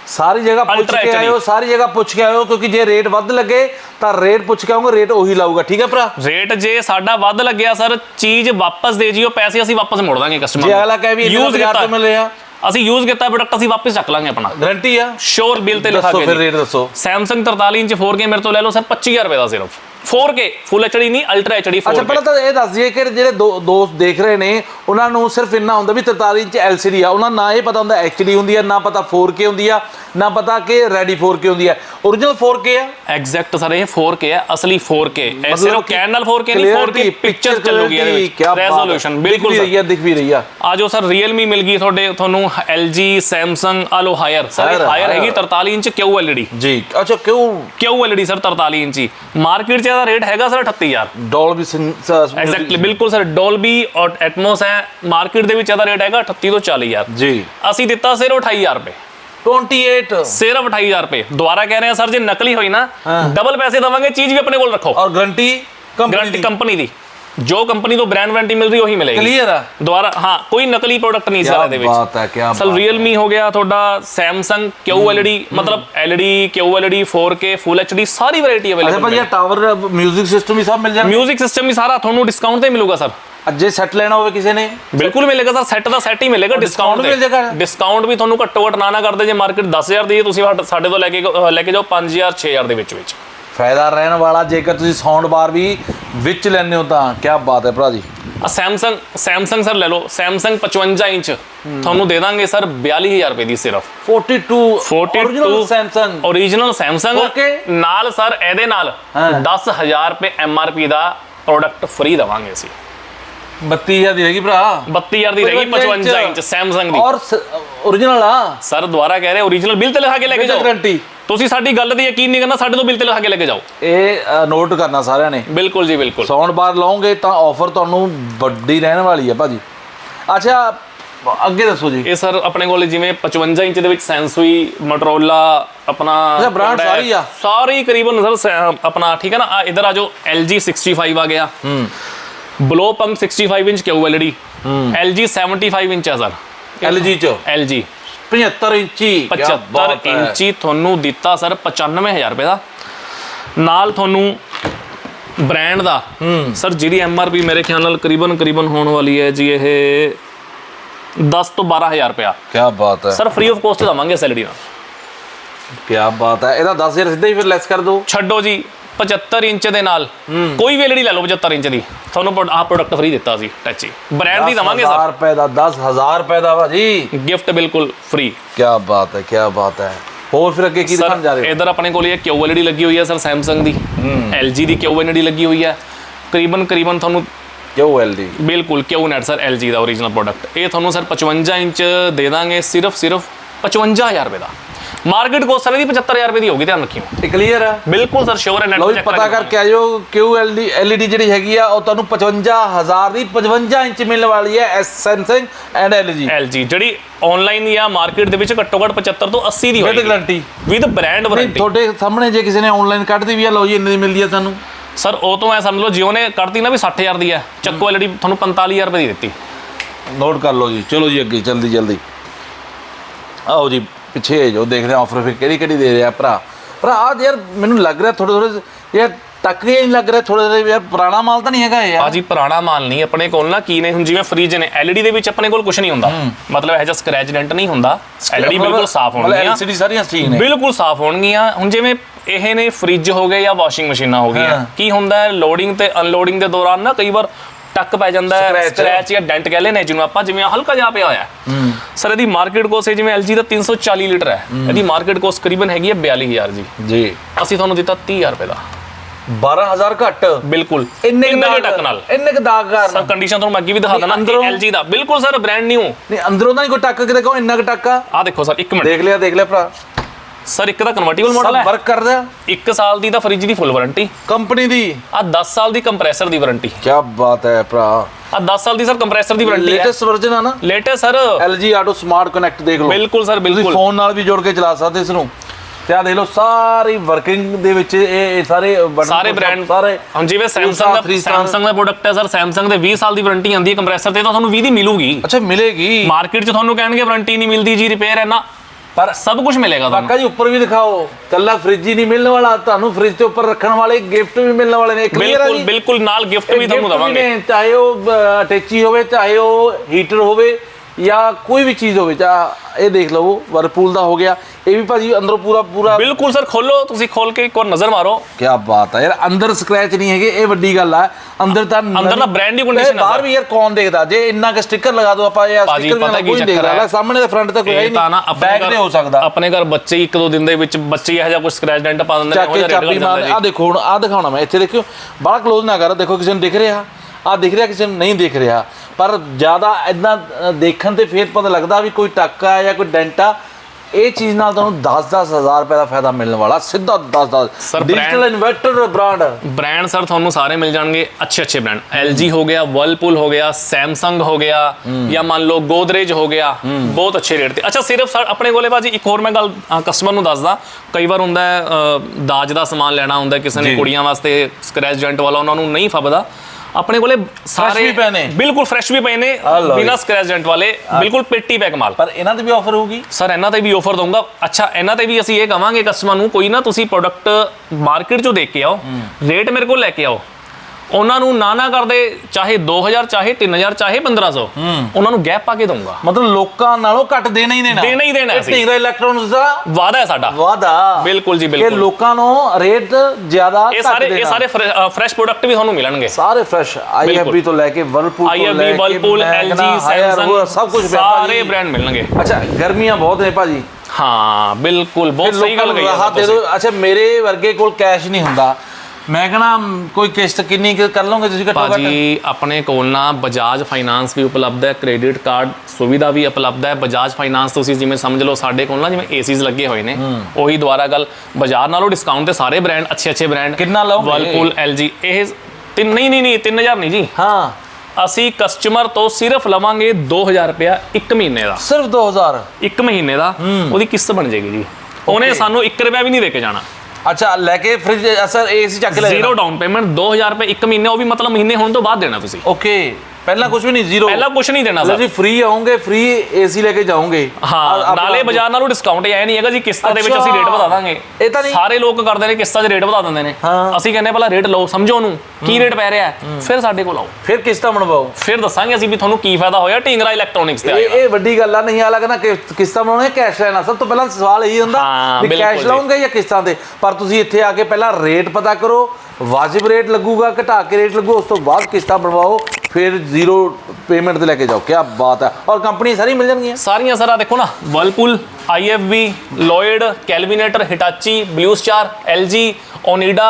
ਸਾਰੀ ਜਗ੍ਹਾ ਪੁੱਛ ਕੇ ਆਇਓ ਸਾਰੀ ਜਗ੍ਹਾ ਪੁੱਛ ਕੇ ਆਇਓ ਕਿਉਂਕਿ ਜੇ ਰੇਟ ਵੱਧ ਲੱਗੇ ਤਾਂ ਰੇਟ ਪੁੱਛ ਕੇ ਆਉਂਗੇ ਰੇਟ ਉਹੀ ਲਾਊਗਾ ਠੀਕ ਹੈ ਭਰਾ? ਰੇਟ ਜੇ ਸਾਡਾ ਵੱਧ ਲੱਗਿਆ ਸਰ ਚੀਜ਼ ਵਾਪਸ ਦੇ ਜਿਓ ਪੈਸੇ ਅਸੀਂ ਵਾਪਸ ਮੋੜ ਦਾਂਗੇ ਕਸਟਮਰ ਜੇ ਅਗਲਾ ਕਹੇ ਵੀ ਬਾਜ਼ਾਰ ਕੀਤਾ। ਤੋਂ ਮਿਲ ਰਿਹਾ ਅਸੀਂ ਯੂਜ਼ ਕੀਤਾ ਪ੍ਰੋਡਕਟ ਅਸੀਂ ਵਾਪਸ ਚੱਕ ਲਾਂਗੇ ਆਪਣਾ। ਗਾਰੰਟੀ ਆ। ਸ਼ੋਰ ਬਿੱਲ ਤੇ ਲਿਖਾ ਦੱਸੋ ਕੇ ਫਿਰ ਜੀ। ਰੇਟ ਦੱਸੋ। Samsung 43 ਇੰਚ 4K ਮੇਰੇ ਤੋਂ ਲੈ ਲਓ ਸਰ 25000 ਰੁਪਏ ਦਾ ਸਿਰਫ 4K ਫੁੱਲ ਐਚਡੀ ਨਹੀਂ ਅਲਟਰਾ ਐਚਡੀ ਅੱਛਾ 4K ਪਹਿਲਾਂ ਤਾਂ ਇਹ ਦੱਸ ਦਈਏ ਕਿ ਜਿਹੜੇ ਦੋਸਤ ਦੇਖ ਰਹੇ ਨੇ ਉਹਨਾਂ ਨੂੰ ਸਿਰਫ ਇੰਨਾ ਹੁੰਦਾ ਵੀ 43 ਇੰਚ LCD ਆ। ਉਹਨਾਂ ਨੂੰ ਇਹ ਪਤਾ ਹੁੰਦਾ HD ਹੁੰਦੀ ਆ ਨਾ ਪਤਾ 4K ਹੁੰਦੀ ਆ ਨਾ ਪਤਾ ਕਿ ਰੈਡੀ 4K ਹੁੰਦੀ ਆ। Origignal 4K ਆ? ਐਗਜ਼ੈਕਟ ਸਰ ਇਹ 4K ਹੈ ਅਸਲੀ 4K ਇਹ ਮਤਲਬ ਸਿਰਫ ਕਹਿਣ ਨਾਲ 4K ਨਹੀਂ 4K ਪਿਕਚਰ ਚੱਲੂਗੀ ਇਹਦੇ ਵਿੱਚ। ਰੈਜ਼ੋਲੂਸ਼ਨ ਬਿਲਕੁਲ ਰਹੀ ਆ ਦਿਖ ਵੀ ਰਹੀ ਆ। ਆਜੋ ਸਰ Realme ਮਿਲ ਗਈ ਤੁਹਾਡੇ ਤੁਹਾਨੂੰ LG Samsung ਆਲੋ ਹਾਇਰ ਸਰ ਹਾਇਰ ਹੈਗੀ higher। 43 ਇੰਚ QLED ਜੀ ਅੱਛਾ ਕਿਉਂ QLED ਸਰ 43 ਇੰਚੀ ਮਾਰਕੀਟ 'ਚ ਇਹਦਾ ਰੇਟ ਹੈਗਾ ਸਰ 38000 ਡੋਲਬੀ ਐਗਜ਼ੈਕਟਲੀ ਬਿਲਕੁਲ ਸਰ ਡੋਲਬੀ ਔਰ ਐਟਮੋਸ ਹੈ ਮਾਰਕੀਟ ਦੇ ਵਿੱਚ ਇਹਦਾ ਰੇਟ ਹੈਗਾ 38 ਤੋਂ 40000 ਜੀ। ਅਸੀਂ ਦਿੱਤਾ ਸਿਰਫ 28000 ਰੁਪਏ। 28 ਸਿਰਫ 28000 ਰੁਪਏ। ਦੁਬਾਰਾ ਕਹਿ ਰਹੇ ਹਾਂ ਸਰ ਜੇ ਨਕਲੀ ਹੋਈ ਨਾ ਡਬਲ ਪੈਸੇ ਦਵਾਂਗੇ ਚੀਜ਼ ਵੀ ਆਪਣੇ ਕੋਲ ਰੱਖੋ। ਔਰ ਗਾਰੰਟੀ ਦੀ। ਕੰਪਨੀ ਦੀ। ਜੋ ਕੰਪਨੀ ਤੋਂ ਬ੍ਰਾਂਡ ਵਾਰੰਟੀ ਮਿਲ ਰਹੀ ਉਹੀ ਮਿਲੇਗੀ। ਕਲੀਅਰ ਆ? ਦੁਬਾਰਾ ਹਾਂ ਕੋਈ ਨਕਲੀ ਪ੍ਰੋਡਕਟ ਨਹੀਂ ਸਰ ਇਹਦੇ ਕੀ ਬਾਤ ਹੈ ਕੀ ਵਿੱਚ ਸਰ Realme ਹੋ। ਗਿਆ ਤੁਹਾਡਾ Samsung QLED ਮਤਲਬ LED QLED 4K Full HD ਸਾਰੀ ਵੈਰਾਈਟੀ ਅੱਛਾ ਅਵੇਲੇਬਲ ਭਾਜੀ ਟਾਵਰ 뮤직 ਸਿਸਟਮ ਵੀ ਸਭ ਮਿਲ ਜਾਣਗੇ? ਮਿਊਜ਼ਿਕ ਸਿਸਟਮ ਵੀ ਸਾਰਾ ਤੁਹਾਨੂੰ ਡਿਸਕਾਊਂਟ ਤੇ ਮਿਲੂਗਾ ਸਰ ਜੇ ਸੈੱਟ ਲੈਣਾ ਹੋਵੇ ਕਿਸੇ ਨੇ? ਬਿਲਕੁਲ ਮਿਲੇਗਾ ਸਰ ਸੈੱਟ ਦਾ ਸੈੱਟ ਹੀ ਮਿਲੇਗਾ ਡਿਸਕਾਊਂਟ ਮਿਲ ਜਾਏਗਾ? ਡਿਸਕਾਊਂਟ ਵੀ ਤੁਹਾਨੂੰ ਘੱਟੋ ਘੱਟ ਨਾ ਨਾ ਕਰਦੇ ਜੇ ਮਾਰਕੀਟ 10000 ਦੀ ਹੈ ਤੁਸੀਂ ਸਾਡ- ਤੋਂ ਲੈ ਕੇ ਲੈ ਕੇ ਜਾਓ 5000 6000 ਦੇ ਵਿੱਚ ਵਿੱਚ। ਫਾਇਦਾ ਰਹਿਣ ਵਾਲਾ ਜੇਕਰ ਤੁਸੀਂ ਸਾਊਂਡ ਬਾਰ ਵੀ ਵਿੱਚ ਲੈਣੇ ਹੋ ਤਾਂ ਕੀ ਬਾਤ ਹੈ ਭਰਾ ਜੀ। ਆ Samsung Samsung ਸਰ ਲੈ ਲਓ। Samsung 55 inch. ਤੁਹਾਨੂੰ ਦੇ ਦਾਂਗੇ ਸਰ 42000 ਰੁਪਏ ਦੀ ਸਿਰਫ। 42 42 original Samsung original Samsung Okay. ਨਾਲ ਸਰ ਇਹਦੇ ਨਾਲ ਹਾਂ। 10000 ਰੁਪਏ MRP ਦਾ ਪ੍ਰੋਡਕਟ ਫ੍ਰੀ ਦਵਾਂਗੇ ਅਸੀਂ। 32000 ਦੀ ਹੈਗੀ ਭਰਾ। 32000 ਦੀ ਰਹੇਗੀ 55 ਇੰਚ Samsung ਦੀ। ਔਰ origignal ਆ। ਸਰ ਦੁਬਾਰਾ ਕਹਿ ਰਹੇ ਓਰੀਜਨਲ ਬਿੱਲ ਤੇ ਲਿਖਾ ਕੇ ਲੈ ਕੇ ਜਾਓ। ਗਾਰੰਟੀ ਤੁਸੀਂ ਸਾਡੀ ਗੱਲ ਤੇ ਯਕੀਨ ਨਹੀਂ ਕਰਨਾ ਸਾਡੇ ਤੋਂ ਬਿੱਲ ਤੇ ਲਿਖਾ ਕੇ ਲੈ ਕੇ ਜਾਓ। ਇਹ ਨੋਟ ਕਰਨਾ ਸਾਰਿਆਂ ਨੇ। ਬਿਲਕੁਲ ਜੀ ਬਿਲਕੁਲ। ਸਾਊਂਡ ਬਾਰ ਲਾਓਗੇ ਤਾਂ ਆਫਰ ਤੁਹਾਨੂੰ ਵੱਡੀ ਰਹਿਣ ਵਾਲੀ ਹੈ ਭਾਜੀ। ਅੱਛਾ ਅੱਗੇ ਦੱਸੋ ਜੀ। ਇਹ ਸਰ ਆਪਣੇ ਕੋਲ ਜਿਵੇਂ 55 ਇੰਚ ਦੇ ਵਿੱਚ ਸੈਂਸੂਈ ਮੋਟਰੋਲਾ ਆਪਣਾ ਅੱਛਾ, ਤੁਹਾਡਾ ਸਾਰੀ ਆ। ਸਾਰੀ ਕਰੀਬਨ ਸਰ ਆਪਣਾ ਠੀਕ ਹੈ ਨਾ ਇਧਰ ਆ ਜਾਓ LG 65 ਆ ਗਿਆ। ਹੂੰ। ਬਲੋਪੰਕ 65 ਇੰਚ QLED LG 75 ਇੰਚ ਹੈ। ਸਰ LG ਚ? LG 75 ਇੰਚੀ। ਕਿਆ 75 ਬਾਤ ਹੈ। ਇੰਚੀ ਤੁਹਾਨੂੰ ਦਿੱਤਾ ਸਰ 95000 ਰੁਪਏ ਦਾ। ਨਾਲ ਤੁਹਾਨੂੰ ਬ੍ਰਾਂਡ ਦਾ। ਸਰ ਜਿਹਦੀ MRP ਮੇਰੇ ਖਿਆਲ ਨਾਲ ਕਰੀਬਨ ਕਰੀਬਨ ਹੋਣ ਵਾਲੀ ਹੈ ਜੀ ਇਹ 10 ਤੋਂ 12000 ਰੁਪਇਆ। ਕਿਆ ਬਾਤ ਹੈ। ਸਰ ਫ੍ਰੀ ਆਫ ਕਾਸਟ ਦਵਾਂਗੇ ਸੈਲਰੀ ਨਾਲ ਕਿਆ ਬਾਤ ਹੈ। ਇਹਦਾ 10000 ਸਿੱਧਾ ਹੀ ਫਿਰ ਲੈਸ ਕਰ ਦੋ ਛੱਡੋ ਜੀ। 75 ਇੰਚ ਦੇ ਨਾਲ। ਕੋਈ ਵੀ ਲੈ ਲਓ 75 ਇੰਚ ਦੀ। ਤੁਹਾਨੂੰ ਆਹ ਪ੍ਰੋਡਕਟ ਫ੍ਰੀ ਦਿੱਤਾ ਸੀ ਟੱਚੀ ਬ੍ਰਾਂਡ ਦੀ ਦਵਾਂਗੇ 10000 ਸਰ ਰੁਪਏ ਦਾ 10000 ਰੁਪਏ ਦਾ ਭਾਜੀ ਗਿਫਟ ਬਿਲਕੁਲ ਫ੍ਰੀ ਕਿਆ ਬਾਤ ਹੈ ਕਿਆ ਬਾਤ ਹੈ। ਹੋਰ ਫਿਰ ਅੱਗੇ ਕੀ ਦਿਖਾਉਣ ਜਾ ਰਹੇ ਹੋ? ਇਧਰ ਆਪਣੇ ਕੋਲ ਇਹ QLED ਲੱਗੀ ਹੋਈ ਹੈ ਸਰ Samsung ਦੀ। LG ਦੀ QLED ਲੱਗੀ ਹੋਈ ਹੈ। ਕਰੀਬਨ ਕਰੀਬਨ ਤੁਹਾਨੂੰ ਕਿਉਂ ਐਲਡੀ ਬਿਲਕੁਲ QNET ਸਰ LG ਦਾ origignal ਪ੍ਰੋਡਕਟ ਇਹ ਤੁਹਾਨੂੰ ਸਰ 55 ਇੰਚ ਦੇ ਦਾਂਗੇ ਸਿਰਫ ਸਿਰਫ 55000 ਰੁਪਏ ਦਾ। ਮਾਰਕੀਟ ਕੋਸਟ ਸਰ ਇਹਦੀ 75000 ਰੁਪਏ ਦੀ ਹੋਗੀ ਧਿਆਨ ਰੱਖਿਓ। ਇਹ ਕਲੀਅਰ ਹੈ ਬਿਲਕੁਲ ਸਰ ਸ਼ੋਰ ਹੈ ਲਓ ਨੈਟ ਜੀ ਪਤਾ ਕਰਕੇ ਆਇਓ ਐਲਡੀ ਐਲਈਡੀ ਜਿਹੜੀ ਹੈਗੀ ਆ ਉਹ ਤੁਹਾਨੂੰ 55000 ਦੀ 55 ਇੰਚ ਮਿਲਣ ਵਾਲੀ ਹੈ ਐਸ ਸੈਮਸੰਗ ਐਂਡ ਐਲਜੀ LG ਜਿਹੜੀ ਆਨਲਾਈਨ ਜਾਂ ਮਾਰਕੀਟ ਦੇ ਵਿੱਚ ਘੱਟੋ ਘੱਟ 75 ਤੋਂ 80 ਦੀ ਵਿਦ ਹੋਏਗੀ। ਗਾਰੰਟੀ ਵਿਦ ਬ੍ਰਾਂਡ ਵਾਰੰਟੀ ਤੁਹਾਡੇ ਸਾਹਮਣੇ ਜੇ ਕਿਸੇ ਨੇ ਆਨਲਾਈਨ ਕੱਢਦੀ ਵੀ ਆ ਲਓ ਜੀ ਇੰਨੇ ਦੀ ਮਿਲਦੀ ਆ ਸਾਨੂੰ। ਸਰ ਉਹ ਤੋਂ ਐ ਸਮਝ ਲਓ ਜਿਓ ਨੇ ਕੱਢਤੀ ਨਾ ਵੀ 60000 ਦੀ ਹੈ ਚੱਕੋ ਐਲਡੀ ਤੁਹਾਨੂੰ 45000 ਰੁਪਏ ਦੀ ਦਿੱਤੀ। ਨੋਟ ਕਰ ਲਓ ਜੀ ਚਲੋ ਜੀ ਅੱਗੇ ਜਲਦੀ ਜਲਦੀ। ਆਓ ਜੀ ਪਿੱਛੇ ਹੋ ਜਾਓ ਦੇਖਦੇ ਹਾਂ ਆਫਰ ਫਿਰ ਕਿਹੜੀ ਕਿਹੜੀ ਦੇ ਰਿਹਾ ਭਰਾ। ਭਰਾ ਆ ਯਾਰ ਮੈਨੂੰ ਲੱਗ ਰਿਹਾ ਥੋੜੇ ਥੋੜੇ ਯਾਰ ਟੱਕ ਨਹੀਂ ਲੱਗ ਰਿਹਾ ਥੋੜੇ ਥੋੜੇ ਯਾਰ ਪੁਰਾਣਾ ਮਾਲ ਤਾਂ ਨਹੀਂ ਹੈਗਾ ਯਾਰ। ਭਾਜੀ ਪੁਰਾਣਾ ਮਾਲ ਨਹੀਂ ਆਪਣੇ ਕੋਲ ਨਾ ਕੀ ਨੇ ਹੁਣ ਜਿਵੇਂ ਫ੍ਰਿਜ ਨੇ ਐਲਈਡੀ ਦੇ ਵਿੱਚ ਆਪਣੇ ਕੋਲ ਕੁਝ ਨਹੀਂ ਹੁੰਦਾ। ਮਤਲਬ ਇਹ ਜਿਹਾ ਸਕ੍ਰੈਚ ਡੈਂਟ ਨਹੀਂ ਹੁੰਦਾ। ਐਲਈਡੀ ਬਿਲਕੁਲ ਸਾਫ਼ ਮਤਲਬ ਹੋਣਗੀਆਂ। LCD ਸਾਰੀਆਂ ਠੀਕ ਨੇ। ਬਿਲਕੁਲ ਸਾਫ਼ ਹੋਣਗੀਆਂ। ਹੁਣ ਜਿਵੇਂ ਇਹ ਨੇ ਫ੍ਰਿਜ ਹੋ ਗਏ ਜਾਂ ਵਾਸ਼ਿੰਗ ਮਸ਼ੀਨਾਂ ਹੋ ਗਈਆਂ। ਕੀ ਹੁੰਦਾ ਹੈ ਲੋਡਿੰਗ ਤੇ ਅਨਲੋਡਿੰਗ ਦੇ ਦੌਰਾਨ ਨਾ ਕਈ ਵਾਰ ਟੱਕ ਪੈ ਜਾਂਦਾ ਹੈ। ਸਕ੍ਰੈਚ ਜਾਂ ਡੈਂਟ ਕਹਿ ਲੈਨੇ ਜਿਹਨੂੰ ਆਪਾਂ ਜਿਵੇਂ ਹਲਕਾ ਜਿਹਾ ਪਿਆ ਹੋਇਆ ਹੈ। ਸਰ ਇਹਦੀ ਮਾਰਕੀਟ ਕੋਸਟ ਹੈ ਜਿਵੇਂ LG ਦਾ 340 ਲੀਟਰ ਹੈ। ਇਹਦੀ ਮਾਰਕੀਟ ਕੋਸਟ ਕਰੀਬਨ ਹੈਗੀ ਹੈ 42000 ਜੀ। ਜੀ। ਅਸੀਂ ਤੁਹਾਨੂੰ ਦਿੱਤਾ 30000 ਰੁਪਏ ਦਾ। 12000 ਘੱਟ। ਬਿਲਕੁਲ। ਇੰਨੇ ਕੁ ਕੁ ਦਾਗ ਟੱਕ ਨਾਲ। ਇੰਨੇ ਕ ਦਾਗ ਸਰ ਕਾਰਨ ਕੰਡੀਸ਼ਨ ਤੁਹਾਨੂੰ ਮੈਂ ਅੱਗੇ ਵੀ ਦਿਖਾ ਅੰਦਰੋਂ- LG ਦਾ। ਬਿਲਕੁਲ ਸਰ ਬ੍ਰਾਂਡ ਨਿਊ ਨਹੀਂ ਅੰਦਰੋਂ ਤਾਂ ਨਹੀਂ ਕੋਈ ਟੱਕ ਕਿਤੇ ਕਹੋ ਇੰਨਾ ਕ ਟੱਕਾ ਆ। ਦੇਖੋ ਸਰ ਇੱਕ ਮਿੰਟ। ਦੇਖ ਲਿਆ ਦੇਖ ਲਿਆ ਭਰਾ। ਸਰ ਇੱਕ ਤਾਂ ਕਨਵਰਟੀਬਲ ਮਾਡਲ ਹੈ। ਵਰਕ ਕਰਦਾ 1 ਸਾਲ ਦੀ ਤਾਂ ਫ੍ਰਿਜ ਦੀ ਫੁੱਲ ਵਾਰੰਟੀ ਕੰਪਨੀ ਦੀ। ਆ 10 ਸਾਲ ਦੀ ਕੰਪਰੈਸਰ ਦੀ ਵਾਰੰਟੀ ਕੀ ਬਾਤ ਹੈ ਭਰਾ। ਆ 10 ਸਾਲ ਦੀ ਸਰ ਕੰਪਰੈਸਰ ਦੀ ਵਾਰੰਟੀ ਹੈ। ਲੇਟੈਸਟ ਵਰਜ਼ਨ ਆ ਨਾ। Latest sir. LG auto smart connect ਦੇਖ ਲਓ। ਬਿਲਕੁਲ ਸਰ ਤੁਸੀਂ ਬਿਲਕੁਲ। ਫੋਨ ਨਾਲ ਵੀ ਜੋੜ ਕੇ ਚਲਾ ਸਕਦੇ ਇਸ ਨੂੰ। ਤੇ ਆ ਦੇਖ ਲਓ ਸਾਰੀ ਵਰਕਿੰਗ ਦੇ ਵਿੱਚ ਇਹ ਸਾਰੇ ਸਾਰੇ ਬ੍ਰਾਂਡ ਸਾਰੇ ਹੁਣ ਜਿਵੇਂ Samsung ਦਾ। Samsung ਦਾ ਪ੍ਰੋਡਕਟ ਹੈ ਸਰ। Samsung ਦੇ 20 ਸਾਲ ਦੀ ਵਾਰੰਟੀ ਆਉਂਦੀ ਹੈ ਕੰਪਰੈਸਰ ਤੇ। ਤਾਂ ਤੁਹਾਨੂੰ 20 ਦੀ ਮਿਲੂਗੀ। ਅੱਛਾ ਮਿਲੇਗੀ। ਮਾਰਕੀਟ 'ਚ ਤੁਹਾਨੂੰ ਕਹਿਣਗੇ ਵਾਰੰਟੀ ਨਹੀਂ ਮਿਲਦੀ ਜੀ ਰਿਪੇਅਰ ਹੈ ਨਾ। ਪਰ ਸਭ ਕੁਝ ਮਿਲੇਗਾ ਤੁਹਾਨੂੰ। ਕਾਕਾ ਜੀ ਉੱਪਰ ਵੀ ਦਿਖਾਓ। ਕੱਲਾ ਫ੍ਰਿਜ ਹੀ ਨਹੀਂ ਮਿਲਣ ਵਾਲਾ। ਤੁਹਾਨੂੰ ਫ੍ਰਿਜ ਦੇ ਉੱਪਰ ਰੱਖਣ ਵਾਲੇ ਗਿਫਟ ਵੀ ਮਿਲਣ ਵਾਲੇ ਨੇ। ਕਲੀਅਰ ਬਿਲਕੁਲ ਬਿਲਕੁਲ ਨਾਲ ਗਿਫਟ ਵੀ ਤੁਹਾਨੂੰ ਦਵਾਂਗੇ। ਚਾਹੇ ਉਹ ਅਟੈਚੀ ਹੋਵੇ ਚਾਹੇ ਉਹ ਹੀਟਰ ਹੋਵੇ। ਜਾਂ ਕੋਈ ਵੀ ਚੀਜ਼ ਹੋਵੇ ਚਾ ਇਹ ਦੇਖ ਲਓ ਵਰਪੂਲ ਦਾ ਹੋ ਗਿਆ ਇਹ ਵੀ ਭਾਜੀ ਅੰਦਰੋਂ ਪੂਰਾ ਪੂਰਾ ਬਿਲਕੁਲ ਸਰ ਖੋਲੋ ਤੁਸੀਂ ਖੋਲ ਕੇ ਇੱਕ ਵਾਰ ਨਜ਼ਰ ਮਾਰੋ। ਕੀ ਬਾਤ ਹੈ ਯਾਰ ਅੰਦਰ ਸਕ੍ਰੈਚ ਨਹੀਂ ਹੈਗੇ ਇਹ ਵੱਡੀ ਗੱਲ ਆ। ਅੰਦਰ ਤਾਂ ਅੰਦਰ ਤਾਂ brand ਦੀ ਇਹ ਆ ਬਾਹਰ। ਵੀ ਯਾਰ ਕੌਣ ਦੇਖਦਾ? ਜੇ ਇੰਨਾ ਕਿ ਸਟicker ਲਗਾ ਦੋ ਆਪਾਂ ਇਹ ਸਟicker ਕੀ ਕੋਈ ਨਹੀਂ ਦੇਖਦਾ। ਹੈ? ਸਾਹਮਣੇ ਤੇ ਫਰੰਟ ਤੇ ਕੋਈ ਹੈ ਹੀ ਇਹ ਤਾਂ ਨਾ ਨਹੀਂ ਬੈਕ ਤੇ ਹੋ ਸਕਦਾ। ਆਪਣੇ ਘਰ ਬੱਚੇ ਹੀ ਇੱਕ ਦੋ ਦਿਨ ਦੇ ਵਿੱਚ ਬੱਚੇ ਹੀ ਇਹੋ ਜਿਹਾ ਕੁਝ ਸਕ੍ਰੈਚ ਡੈਂਟ ਪਾ ਦਿੰਦੇ ਨੇ ਮਾਰ ਜਾਂਦਾ ਆ ਦੇਖੋ ਹੁਣ ਆ ਦਿਖਾਉਣਾ ਮੈਂ। ਇੱਥੇ ਦੇਖਿਓ ਬੜਾ ক্লোਜ਼ ਨਾ ਕਰ ਦੇਖੋ ਕਿਸੇ ਨੂੰ ਦਿਖ ਰਿਹਾ। ਆ ਦਿਖ ਰਿਹਾ ਕਿਸੇ ਨੂੰ ਨਹੀਂ ਦਿਖ ਰਿਹਾ। ਪਰ ਜ਼ਿਆਦਾ ਇਦਾਂ ਦੇਖਣ ਤੇ ਫੇਰ ਪਤਾ ਲੱਗਦਾ ਵੀ ਕੋਈ ਟੱਕਾ ਹੈ ਜਾਂ ਕੋਈ ਡੈਂਟ ਆ ਇਹ ਚੀਜ਼ ਨਾਲ ਤੁਹਾਨੂੰ 10-10 ਹਜ਼ਾਰ ਰੁਪਏ ਦਾ ਫਾਇਦਾ ਮਿਲਣ ਵਾਲਾ ਸਿੱਧਾ 10-10 Sir, digital inverter brand brand sir ਤੁਹਾਨੂੰ ਸਾਰੇ ਮਿਲ ਜਾਣਗੇ ਅੱਛੇ ਅੱਛੇ ਬ੍ਰਾਂਡ LG ਹੋ ਗਿਆ Whirlpool ਹੋ ਗਿਆ Samsung ਹੋ ਗਿਆ ਜਾਂ ਮੰਨ ਲਓ Godrej ਹੋ ਗਿਆ ਬਹੁਤ ਅੱਛੇ ਰੇਟ ਤੇ। ਅੱਛਾ ਸਿਰਫ ਸਰ ਆਪਣੇ ਕੋਲੇ ਬਾਜੀ ਇੱਕ ਹੋਰ ਮੈਂ ਗੱਲ ਕਸਟਮਰ ਨੂੰ ਦੱਸਦਾ। ਕਈ ਵਾਰ ਹੁੰਦਾ ਹੈ ਦਾਜ ਦਾ ਸਮਾਨ ਲੈਣਾ ਹੁੰਦਾ ਕਿਸੇ ਨੇ। ਕੁੜੀਆਂ ਵਾਸਤੇ ਸਕ੍ਰੈਚ ਜੈਂਟ ਵਾਲਾ ਉਹਨਾਂ ਨੂੰ ਨਹੀਂ ਫਬਦਾ। ਆਪਣੇ ਕੋਲੇ ਸਾਰੇ ਵੀ ਪਏ ਨੇ। ਬਿਲਕੁਲ ਫਰੈਸ਼ ਵੀ ਪਏ ਨੇ ਬਿਨਾਂ ਸਕ੍ਰੈਚ ਜੈਂਟ ਵਾਲੇ ਬਿਲਕੁਲ ਪੇਟੀ ਪੈਕ ਮਾਲ। ਪਰ ਇਹਨਾਂ ਤੇ ਵੀ ਆਫਰ ਹੋਊਗੀ? ਸਰ ਇਹਨਾਂ ਤੇ ਵੀ ਆਫਰ ਦਊਂਗਾ। ਅੱਛਾ ਇਹਨਾਂ ਤੇ ਵੀ ਅਸੀਂ ਇਹ ਕਵਾਂਗੇ ਕਸਟਮਰ ਨੂੰ ਕੋਈ ਨਾ ਤੁਸੀਂ ਪ੍ਰੋਡਕਟ ਮਾਰਕੀਟ ਚੋਂ ਦੇਖ ਕੇ ਆਓ। ਰੇਟ ਮੇਰੇ ਕੋਲ ਲੈ ਕੇ ਆਓ। ਉਹਨਾਂ ਨੂੰ ਨਾ ਨਾ ਕਰਦੇ ਚਾਹੇ 2000 ਚਾਹੇ 3000 ਚਾਹੇ 1500 ਉਹਨਾਂ ਨੂੰ ਗੈਪ ਪਾ ਕੇ ਦਊਂਗਾ। ਮਤਲਬ ਲੋਕਾਂ ਨਾਲੋਂ ਘੱਟ ਦੇਣਾ ਹੀ ਦੇਣਾ। ਦੇਣਾ ਹੀ ਦੇਣਾ ਇਹ ਅਸੀਂ। ਢੀਂਗਰਾ ਇਲੈਕਟ੍ਰੋਨਿਕਸ ਦਾ ਵਾਦਾ ਹੈ ਸਾਡਾ। ਵਾਦਾ ਬਿਲਕੁਲ ਜੀ, ਬਿਲਕੁਲ। ਲੋਕਾਂ ਨੂੰ ਰੇਟ ਜ਼ਿਆਦਾ ਇਹ ਸਾਰੇ ਇਹ। ਸਾਰੇ ਫਰੈਸ਼ ਪ੍ਰੋਡਕਟ ਵੀ ਤੁਹਾਨੂੰ ਮਿਲਣਗੇ। ਸਾਰੇ ਫਰੈਸ਼ ਆਈਐਫਬੀ ਤੋਂ ਲੈ ਕੇ ਵਰਲਪੂਲ ਤੋਂ ਲੈ ਆਈਐਫਬੀ ਕੇ ਵਰਲਪੂਲ ਐਲਜੀ ਸੈਮਸੰਗ ਸਭ ਕੁਝ ਸਾਰੇ ਬ੍ਰਾਂਡ ਮਿਲਣਗੇ। ਅੱਛਾ ਗਰਮੀਆਂ ਬਹੁਤ ਨੇ ਭਾਜੀ। ਹਾਂ ਬਿਲਕੁਲ ਬਹੁਤ ਸਹੀ ਗੱਲ ਕਹੀ ਹੈ ਅੱਛਾ ਮੇਰੇ ਵਰਗੇ ਕੋਲ ਕੈਸ਼ ਨਹੀਂ ਹੁੰਦਾ। ਮੈਂ ਕਹਣਾ ਕੋਈ ਕਿਸ਼ਤ ਕਿੰਨੀ ਕੁ ਕਰ ਲਓਗੇ ਤੁਸੀਂ ਘੱਟੋ ਘੱਟ? ਭਾਜੀ ਆਪਣੇ ਕੋਲ ਨਾ ਬਜਾਜ ਫਾਈਨਾਂਸ ਵੀ ਉਪਲਬਧ ਹੈ ਕ੍ਰੈਡਿਟ ਕਾਰਡ ਸੁਵਿਧਾ ਵੀ ਉਪਲਬਧ ਹੈ। ਬਜਾਜ ਫਾਈਨਾਂਸ ਤੁਸੀਂ ਜਿਵੇਂ ਸਮਝ ਲਓ ਸਾਡੇ ਕੋਲ ਨਾ ਜਿਵੇਂ ਏਸੀਜ਼ ਲੱਗੇ ਹੋਏ ਨੇ ਉਹੀ ਦੁਆਰਾ ਗੱਲ ਬਾਜ਼ਾਰ ਨਾਲੋਂ ਡਿਸਕਾਊਂਟ ਤੇ ਸਾਰੇ ਬ੍ਰਾਂਡ ਅੱਛੇ ਅੱਛੇ ਬ੍ਰਾਂਡ ਕਿੰਨਾ ਲਓਗੇ? ਵਰਲਪੂਲ LG ਇਹ ਤਿੰਨ ਨਹੀਂ ਨਹੀਂ ਨਹੀਂ 3000 ਨਹੀਂ ਜੀ। ਹਾਂ। ਅਸੀਂ ਕਸਟਮਰ ਤੋਂ ਸਿਰਫ ਲਵਾਂਗੇ 2000 ਰੁਪਇਆ ਇੱਕ ਮਹੀਨੇ ਦਾ। ਸਿਰਫ 2000 ਇੱਕ ਮਹੀਨੇ ਦਾ ਉਹਦੀ ਕਿਸ਼ਤ ਬਣ ਜਾਏਗੀ ਜੀ। ਉਹਨੇ ਸਾਨੂੰ 1 ਰੁਪਿਆ ਵੀ ਨਹੀਂ ਦੇ ਕੇ ਜਾਣਾ। ਅੱਛਾ ਲੈ ਕੇ ਫ੍ਰਿਜ ਅਸਰ ਏਸੀ ਚੱਕ ਲੈ ਜ਼ੀਰੋ ਡਾਊਨ ਪੇਮੈਂਟ 2000 ਰੁਪਏ ਇੱਕ ਮਹੀਨੇ ਉਹ ਵੀ ਮਤਲਬ ਮਹੀਨੇ ਹੋਣ ਤੋਂ ਬਾਅਦ ਦੇਣਾ ਤੁਸੀਂ। ਓਕੇ ਪਹਿਲਾਂ ਕੁਝ ਵੀ ਨਹੀਂ ਜ਼ੀਰੋ ਪਹਿਲਾਂ ਕੁਝ ਨਹੀਂ ਦੇਣਾ ਸਰ ਤੁਸੀਂ ਫ੍ਰੀ ਆਉਂਗੇ ਫ੍ਰੀ ਏਸੀ ਲੈ ਕੇ ਜਾਓਗੇ। ਹਾਂ ਨਾਲੇ ਬਾਜ਼ਾਰ ਨਾਲੋਂ ਡਿਸਕਾਊਂਟ ਇਹ ਨਹੀਂ ਹੈਗਾ ਜੀ ਕਿਸ਼ਤਾਂ ਦੇ ਵਿੱਚ। ਅਸੀਂ ਰੇਟ ਵਧਾ ਦਾਂਗੇ। ਇਹ ਤਾਂ ਨਹੀਂ- ਸਾਰੇ ਲੋਕ ਕਰਦੇ ਨੇ ਕਿਸ਼ਤਾਂ 'ਚ ਰੇਟ ਵਧਾ ਦਿੰਦੇ ਨੇ। ਅਸੀਂ ਕਹਿੰਦੇ ਪਹਿਲਾਂ ਰੇਟ ਲਓ ਸਮਝੋ ਉਹਨੂੰ ਕੀ ਰੇਟ ਪੈ ਰਿਹਾ ਫਿਰ ਸਾਡੇ ਕੋਲ ਆਓ। ਫਿਰ ਕਿਸ਼ਤਾਂ ਬਣਵਾਓ। ਫਿਰ ਦੱਸਾਂਗੇ ਅਸੀਂ ਵੀ ਤੁਹਾਨੂੰ ਕੀ ਫਾਇਦਾ ਹੋਇਆ ਢੀਂਗਰਾ ਇਲੈਕਟ੍ਰੋਨਿਕਸ ਤੇ ਇਹ ਆਏਗਾ। ਇਹ ਵੱਡੀ ਗੱਲ ਆ ਨਹੀਂ ਆ ਲੱਗਣਾ ਕਿ ਕਿਸ਼ਤਾਂ ਬਣਾਉਣੇ ਕੈਸ਼ ਲੈਣਾ। ਸਭ ਤੋਂ ਪਹਿਲਾਂ ਸਵਾਲ ਇਹੀ ਹੁੰਦਾ ਵੀ ਕੈਸ਼। ਲਾਉਂਗੇ ਜਾਂ। ਕਿਸ਼ਤਾਂ ਤੇ? ਪਰ ਤੁਸੀਂ ਇੱਥੇ ਆ ਕੇ ਪਹਿਲਾਂ ਰੇਟ ਪਤਾ ਕਰੋ ਵਾਜਿਬ ਰੇਟ ਲੱਗੂਗਾ ਘਟਾ ਕੇ ਰੇਟ ਲੱਗੂ ਉਸ ਤੋਂ ਬਾਅਦ ਕਿਸ਼ਤਾਂ ਬਣਵਾਓ। ਫਿਰ ਜ਼ੀਰੋ ਪੇਮੈਂਟ ਤੇ ਲੈ ਕੇ ਜਾਓ ਕੀ ਬਾਤ ਹੈ। ਔਰ ਕੰਪਨੀ ਸਾਰੀ ਮਿਲ ਜਾਣਗੀਆਂ? ਸਾਰੀਆਂ ਸਰ ਆਹ ਦੇਖੋ ਨਾ Whirlpool IFB Lloyd Kelvinator Hitachi Blue Star LG Onida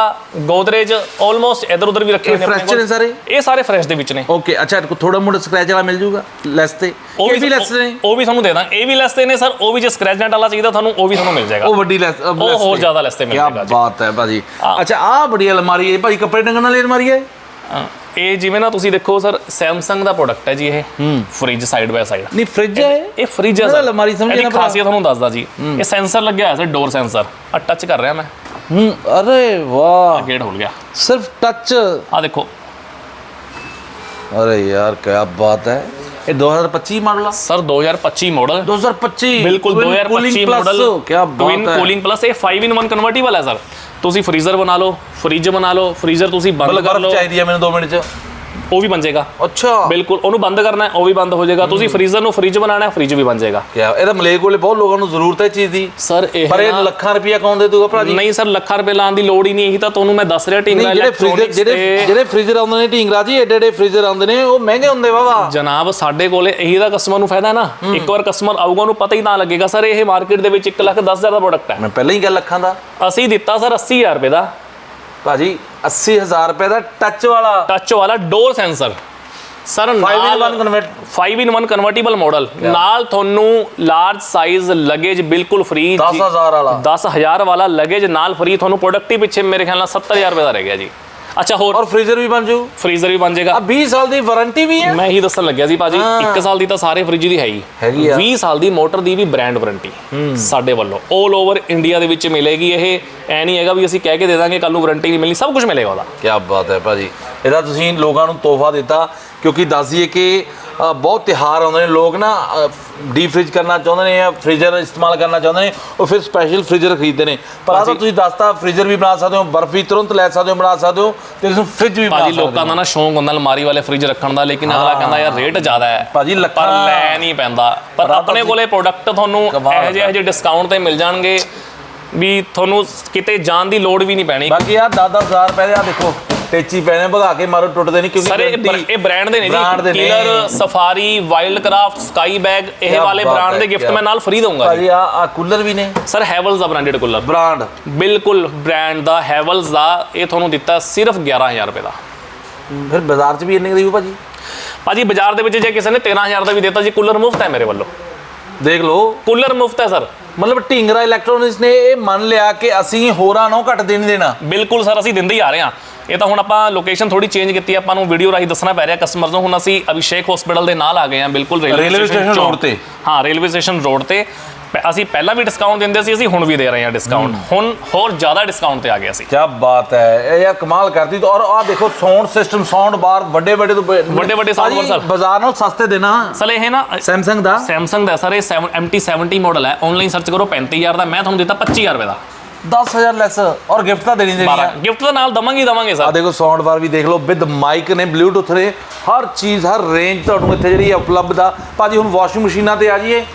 Godrej almost ਇਧਰ ਉਧਰ ਵੀ ਰੱਖੇ ਹੋਏ ਨੇ ਆਪਣੇ ਕੋਲ। ਸਾਰੇ? ਇਹ ਸਾਰੇ ਫਰੈਸ਼ ਦੇ ਵਿੱਚ ਨੇ। ਓਕੇ ਅੱਛਾ ਥੋੜਾ ਮੋਟਾ ਸਕ੍ਰੈਚ ਵਾਲਾ ਮਿਲ ਜਾਊਗਾ ਲੈਸ ਤੇ। ਉਹ ਵੀ ਲੈਸ ਨੇ। ਉਹ ਵੀ ਤੁਹਾਨੂੰ ਦੇ ਦਾਂ ਇਹ ਵੀ ਲੈਸ ਤੇ ਨੇ ਸਰ ਉਹ ਵੀ ਜੇ ਸਕ੍ਰੈਚ ਨੈਟ ਵਾਲਾ ਚਾਹੀਦਾ ਤੁਹਾਨੂੰ ਉਹ ਵੀ ਤੁਹਾਨੂੰ ਮਿਲ ਜਾਏਗਾ। ਉਹ ਵੱਡੀ ਲੈਸ ਉਹ ਹੋਰ ਜ਼ਿਆਦਾ ਲੈਸ ਤੇ ਮਿਲ ਜਾਏਗਾ ਕੀ ਬਾਤ ਹੈ ਭਾਜੀ। ਅੱਛਾ ਆ ਬੜੀ ਅਲਮਾਰੀ ਹੈ ਭਾਜੀ ਕੱਪੜੇ ਟੰਗਣ ਵਾਲੀ ਅਲਮਾਰੀ ਹੈ? ਹਾਂ, ਇਹ ਜਿਵੇਂ ਨਾ ਤੁਸੀਂ ਦੇਖੋ ਸਰ Samsung ਦਾ ਪ੍ਰੋਡਕਟ ਹੈ ਜੀ ਇਹ। ਫ੍ਰਿਜ ਸਾਈਡ ਬਾਈ ਸਾਈਡ ਨਹੀਂ ਫ੍ਰਿਜ ਹੈ ਇਹ? ਫ੍ਰਿਜ ਹੈ ਸਰ। ਅਲਮਾਰੀ ਨਾ ਭਰਾ। ਖਾਸੀਅਤ ਤੁਹਾਨੂੰ ਦੱਸਦਾ ਜੀ। ਇਹ ਸੈਂਸਰ ਲੱਗਿਆ ਹੋਇਆ ਸਰ ਡੋਰ ਸੈਂਸਰ ਆ ਟੱਚ ਕਰ ਰਿਹਾ ਮੈਂ। ਹੂੰ ਅਰੇ ਵਾਹ। ਗੇਟ ਖੁੱਲ ਗਿਆ। ਸਿਰਫ ਟੱਚ ਆ ਦੇਖੋ। ਅਰੇ ਯਾਰ ਕੀ ਬਾਤ ਹੈ। ਇਹ 2025 ਮਾਡਲ ਆ? ਸਰ 2025 ਮਾਡਲ 2025 ਬਿਲਕੁਲ 2025 ਮਾਡਲ ਕੀ ਬਾਤ ਟਵਿਨ ਹੈ। ਕੂਲਿੰਗ ਪਲੱਸ ਇਹ 5 in 1 ਕਨਵਰਟੀਬਲ ਹੈ ਸਰ ਤੁਸੀਂ ਫ੍ਰੀਜ਼ਰ ਬਣਾ ਲਓ ਫ੍ਰਿਜ ਬਣਾ ਲਓ ਫ੍ਰੀਜ਼ਰ ਤੁਸੀਂ ਬੰਦ ਕਰ ਲਓ। ਚਾਹੀਦੀ ਹੈ ਮੈਨੂੰ 2 ਮਿੰਟ ਚ। ਉਹ ਵੀ ਬਣ ਜਾਏਗਾ। ਅੱਛਾ। ਬਿਲਕੁਲ ਉਹਨੂੰ ਬੰਦ ਕਰਨਾ ਹੈ ਉਹ ਵੀ ਬੰਦ ਹੋ ਜਾਏਗਾ। ਤੁਸੀਂ ਫ੍ਰੀਜ਼ਰ ਨੂੰ ਫ੍ਰਿਜ ਬਣਾਉਣਾ ਹੈ ਫ੍ਰਿਜ ਵੀ ਬਣ ਜਾਏਗਾ। ਕੀ ਇਹਦਾ ਮਲੇਕ ਕੋਲੇ ਬਹੁਤ ਲੋਕਾਂ ਨੂੰ ਜ਼ਰੂਰਤ ਹੈ ਚੀਜ਼ ਦੀ। ਸਰ ਇਹ ਪਰ ਇਹ ਲੱਖਾਂ ਰੁਪਇਆ ਕੌਣ ਦੇ ਦੂਗਾ ਭਰਾ ਜੀ ਨਹੀਂ ਸਰ ਲੱਖਾਂ ਰੁਪਏ ਲਾਉਣ ਦੀ ਲੋੜ ਹੀ ਨਹੀਂ ਇਹੀ ਤਾਂ ਤੁਹਾਨੂੰ ਮੈਂ ਦੱਸ ਰਿਹਾ ਨਹੀਂ ਜਿਹੜੇ ਫ੍ਰੀਜ਼ਰ ਜਿਹੜੇ ਜਿਹੜੇ ਫ੍ਰੀਜ਼ਰ ਆਉਂਦੇ ਨੇ ਢੀਂਗਰਾ ਜੀ ਏਡੇ ਏਡੇ ਫ੍ਰੀਜ਼ਰ ਆਉਂਦੇ ਨੇ ਉਹ ਮਹਿੰਗੇ ਹੁੰਦੇ ਵਾਵਾ ਜਨਾਬ ਸਾਡੇ ਕੋਲੇ ਇਹੀ ਦਾ ਕਸਟਮਰ ਨੂੰ ਫਾਇਦਾ ਹੈ। ਨਾ ਇੱਕ ਵਾਰ ਕਸਟਮਰ ਆਊਗਾ ਉਹਨੂੰ ਪਤਾ ਹੀ ਨਾ ਲੱਗੇਗਾ ਸਰ ਇਹ ਮਾਰਕੀਟ ਦੇ ਵਿੱਚ 1 ਲੱਖ 10 ਹਜ਼ਾਰ ਦਾ ਪ੍ਰੋਡਕਟ ਹੈ। ਮੈਂ ਪਹਿਲਾਂ ਹੀ ਗੱਲ ਲੱਖਾਂ ਦਾ। ਅਸੀਂ ਦਿੱਤਾ ਸਰ 80000 ਰੁਪਏ ਦਾ। ਭਾਜੀ 80000 ਰੁਪਏ ਦਾ ਟੱਚ ਵਾਲਾ। ਟੱਚ ਵਾਲਾ ਡੋਰ ਸੈਂਸਰ ਸਰ 5 in ਨਾਲ 1 ਕਨਵਰਟ 5 in 1 ਕਨਵਰਟੀਬਲ ਮਾਡਲ ਨਾਲ ਤੁਹਾਨੂੰ ਲਾਰਜ ਸਾਈਜ਼ ਲਗੇਜ ਬਿਲਕੁਲ ਫ੍ਰੀ 10000 ਵਾਲਾ। 10000 ਵਾਲਾ ਲਗੇਜ ਨਾਲ ਫ੍ਰੀ ਤੁਹਾਨੂੰ ਪ੍ਰੋਡਕਟ ਹੀ ਪਿੱਛੇ ਮੇਰੇ ਖਿਆਲ ਨਾਲ 70000 ਰੁਪਏ ਦਾ ਰਹਿ ਗਿਆ ਜੀ। ਅੱਛਾ ਹੋਰ? ਔਰ ਫ੍ਰੀਜ਼ਰ ਵੀ ਬਣ ਜੂ? ਫ੍ਰੀਜ਼ਰ ਵੀ ਬਣ ਜਾਏਗਾ। ਆ 20 ਸਾਲ ਦੀ ਵਾਰੰਟੀ ਵੀ ਹੈ? ਮੈਂ ਇਹੀ ਦੱਸਣ ਲੱਗਿਆ ਸੀ ਭਾਜੀ ਹਾਂ। 1 ਸਾਲ ਦੀ ਤਾਂ ਸਾਰੇ ਫ੍ਰਿਜ ਦੀ ਹੈ ਹੀ। ਹੈਗੀ ਆ। 20 ਸਾਲ ਦੀ ਮੋਟਰ ਦੀ ਵੀ ਬ੍ਰਾਂਡ ਵਾਰੰਟੀ ਸਾਡੇ ਵੱਲੋਂ। 올 ਓਵਰ ਇੰਡੀਆ ਦੇ ਵਿੱਚ ਮਿਲੇਗੀ ਇਹ। ਐ ਨਹੀਂ ਹੈਗਾ ਵੀ ਅਸੀਂ ਕਹਿ ਕੇ ਦੇ ਦਾਂਗੇ ਕੱਲ ਨੂੰ ਵਾਰੰਟੀ ਨਹੀਂ ਮਿਲਣੀ ਸਭ ਕੁਝ ਮਿਲੇਗਾ ਉਹਦਾ। ਕੀ ਬਾਤ ਹੈ ਭਾਜੀ। ਇਹਦਾ ਤੁਸੀਂ ਲੋਕਾਂ ਨੂੰ ਤੋਹਫਾ ਦਿੱਤਾ। ਕਿਉਂਕਿ ਦੱਸ ਦਈਏ ਕਿ ਬਹੁਤ ਤਿਹਾਰ ਆਉਂਦੇ ਨੇ ਲੋਕ ਨਾ ਡੀਪ ਫ੍ਰਿਜ ਕਰਨਾ ਚਾਹੁੰਦੇ ਨੇ ਜਾਂ ਫ੍ਰੀਜ਼ਰ ਇਸਤੇਮਾਲ ਕਰਨਾ ਚਾਹੁੰਦੇ ਨੇ ਉਹ ਫਿਰ ਸਪੈਸ਼ਲ ਫ੍ਰੀਜ਼ਰ ਖਰੀਦਦੇ ਨੇ। ਪਰ ਆ ਤਾਂ ਤੁਸੀਂ ਦੱਸਤਾ ਫ੍ਰੀਜ਼ਰ ਵੀ ਬਣਾ ਸਕਦੇ ਹੋ ਬਰਫ ਤੁਰੰਤ ਲੈ ਸਕਦੇ ਹੋ ਬਣਾ ਸਕਦੇ ਹੋ ਤੇ ਨੂੰ ਫ੍ਰਿਜ ਵੀ ਬਣਾ ਸਕਦੇ ਲੋਕਾਂ ਦਾ ਨਾ ਸ਼ੌਂਕ ਹੁੰਦਾ ਅਲਮਾਰੀ ਵਾਲੇ ਫ੍ਰਿਜ ਰੱਖਣ ਦਾ ਲੇਕਿਨ ਅਗਲਾ ਕਹਿੰਦਾ ਯਾਰ ਰੇਟ ਜ਼ਿਆਦਾ ਹੈ। ਭਾਜੀ ਲੱਖਾਂ- ਲੈ ਨਹੀਂ ਪੈਂਦਾ। ਪਰ ਆਪਣੇ ਕੋਲੇ ਪ੍ਰੋਡਕਟ ਤੁਹਾਨੂੰ ਇਹੋ ਜਿਹੇ ਇਹੋ ਜਿਹੇ ਡਿਸਕਾਊਂਟ ਤੇ ਮਿਲ ਜਾਣਗੇ ਵੀ ਤੁਹਾਨੂੰ ਕਿਤੇ ਜਾਣ ਦੀ ਲੋੜ ਵੀ ਨਹੀਂ ਪੈਣੀ। ਬਾਕੀ ਆ 10-10000 ਰੁਪਏ ਦੇ ਆ ਦੇਖੋ। ਟੇਚੀ ਪੈਣੇ ਭਗਾ ਕੇ ਮਾਰੋ ਟੁੱਟਦੇ ਨਹੀਂ ਕਿਉਂਕਿ ਸਰ ਇਹ ਬਰ- ਇਹ ਬ੍ਰਾਂਡ ਦੇ ਨੇ brand ਦੇ ਜੀ ਨੇ। Killer Safari Wildcraft sky bag ਇਹ ਕਿਆ ਵਾਲੇ ਬਾਤ ਬ੍ਰਾਂਡ ਹੈ, ਦੇ ਗਿਫਟ ਕਿਆ- ਮੈਂ ਨਾਲ ਫ੍ਰੀ ਦਊਂਗਾ ਜੀ। ਭਾਜੀ ਆ ਆ ਕੂਲਰ ਵੀ ਨੇ। ਸਰ ਹੈਵਲਸ ਦਾ ਬ੍ਰਾਂਡਡ ਕੂਲਰ ਬ੍ਰਾਂਡ ਬਿਲਕੁਲ ਬ੍ਰਾਂਡ ਦਾ ਹੈਵਲਸ ਦਾ ਇਹ ਤੁਹਾਨੂੰ ਦਿੱਤਾ ਸਿਰਫ 11000 ਰੁਪਏ ਦਾ। ਫਿਰ ਬਾਜ਼ਾਰ 'ਚ ਵੀ ਇੰਨੇ ਦੀ ਹੋਊ ਭਾਜੀ? ਭਾਜੀ ਬਾਜ਼ਾਰ ਦੇ ਵਿੱਚ ਜੇ ਕਿਸੇ ਨੇ 13000 ਦਾ ਵੀ ਦਿੱਤਾ ਜੀ ਕੂਲਰ ਮੁਫਤ ਹੈ ਮੇਰੇ ਵੱਲੋਂ। ਦੇਖ ਲਓ। ਕੂਲਰ ਮੁਫਤ ਹੈ ਸਰ ਮਤਲਬ ਢਿੰਗਰਾ ਇਲੈਕਟ੍ਰੋਨਿਕਸ ਨੇ ਇਹ ਮੰਨ ਲਿਆ ਕਿ ਅਸੀਂ ਹੋਰਾਂ ਨੂੰ ਘੱਟ ਦੇ ਨਹੀਂ ਦੇਣਾ ਬਿਲਕੁਲ ਸਰ ਅਸੀਂ ਦਿੰਦੇ ਹੀ ਆ ਰਹੇ ਹਾਂ ਇਹ ਤਾਂ ਹੁਣ ਆਪਾਂ ਲੋਕੇਸ਼ਨ ਥੋੜੀ ਚੇਂਜ ਕੀਤੀ ਆਪਾਂ ਨੂੰ ਵੀਡੀਓ ਰਾਹੀਂ ਦੱਸਣਾ ਪੈ ਰਿਹਾ ਕਸਟਮਰਸ ਨੂੰ ਹੁਣ ਅਸੀਂ ਅਭਿਸ਼ੇਕ ਹਸਪੀਟਲ ਦੇ ਨਾਲ ਆ ਗਏ ਹਾਂ ਬਿਲਕੁਲ station ਚੌਂਕ। road ਤੇ। ਹਾਂ ਰੇਲਵੇ ਸਟੇਸ਼ਨ ਰੋਡ ਤੇ ਅਸੀਂ ਪਹਿਲਾਂ ਵੀ ਡਿਸਕਾਊਂਟ ਦਿੰਦੇ ਸੀ ਅਸੀਂ ਹੁਣ ਵੀ ਦੇ ਰਹੇ ਹਾਂ ਡਿਸਕਾਊਂਟ ਹੁਣ ਹੋਰ ਜ਼ਿਆਦਾ ਡਿਸਕਾਊਂਟ ਤੇ ਆ ਗਏ ਅਸੀਂ। ਕੀ ਬਾਤ ਹੈ ਇਹ ਯਾਰ ਕਮਾਲ ਕਰਦੀ ਔਰ ਆ ਦੇਖੋ ਸਾਊਂਡ ਸਿਸਟਮ ਸਾਊਂਡ ਬਾਰ ਵੱਡੇ ਵੱਡੇ ਤੋਂ ਵੱਡੇ-ਵੱਡੇ sound bar, sir। ਬਾਜ਼ਾਰ ਨਾਲੋਂ ਸਸਤੇ ਦੇਣਾ ਸਰ ਇਹ ਨਾ ਸੈਮਸੰਗ ਦਾ। ਸੈਮਸੰਗ ਦਾ ਸਰ ਇਹ 7 MT70 ਮਾਡਲ ਹੈ। ਆਨਲਾਈਨ ਸਰਚ ਕਰੋ 35000 ਦਾ। ਮੈਂ ਤੁਹਾਨੂੰ ਦਿੱਤਾ 25000 ਰੁਪਏ ਦਾ। 10000 ਲੈਸ ਔਰ ਗਿਫਟ ਤਾਂ ਦੇਣੀ ਦੇਣੀ 12 ਆ। ਗਿਫਟ ਦਾ ਨਾਲ ਦਵਾਂਗੇ ਦਵਾਂਗੇ ਆ ਸਰ ਦੇਖੋ ਸਾਊਂਡ ਬਾਰ ਵੀ ਦੇਖ ਲਓ ਵਿਦ ਮਾਈਕ ਨੇ ਬਲੂਟੁੱਥ ਨੇ ਹਰ ਚੀਜ਼ ਹਰ ਰੇਂਜ ਤੁਹਾਨੂੰ ਇੱਥੇ ਜਿਹੜੀ ਹੈ ਉਪਲਬਧ ਆ। ਭਾਜੀ ਹੁਣ ਵਾਸ਼ਿੰਗ ਮਸ਼ੀਨਾਂ ਤੇ ਆ ਜਾਈਏ।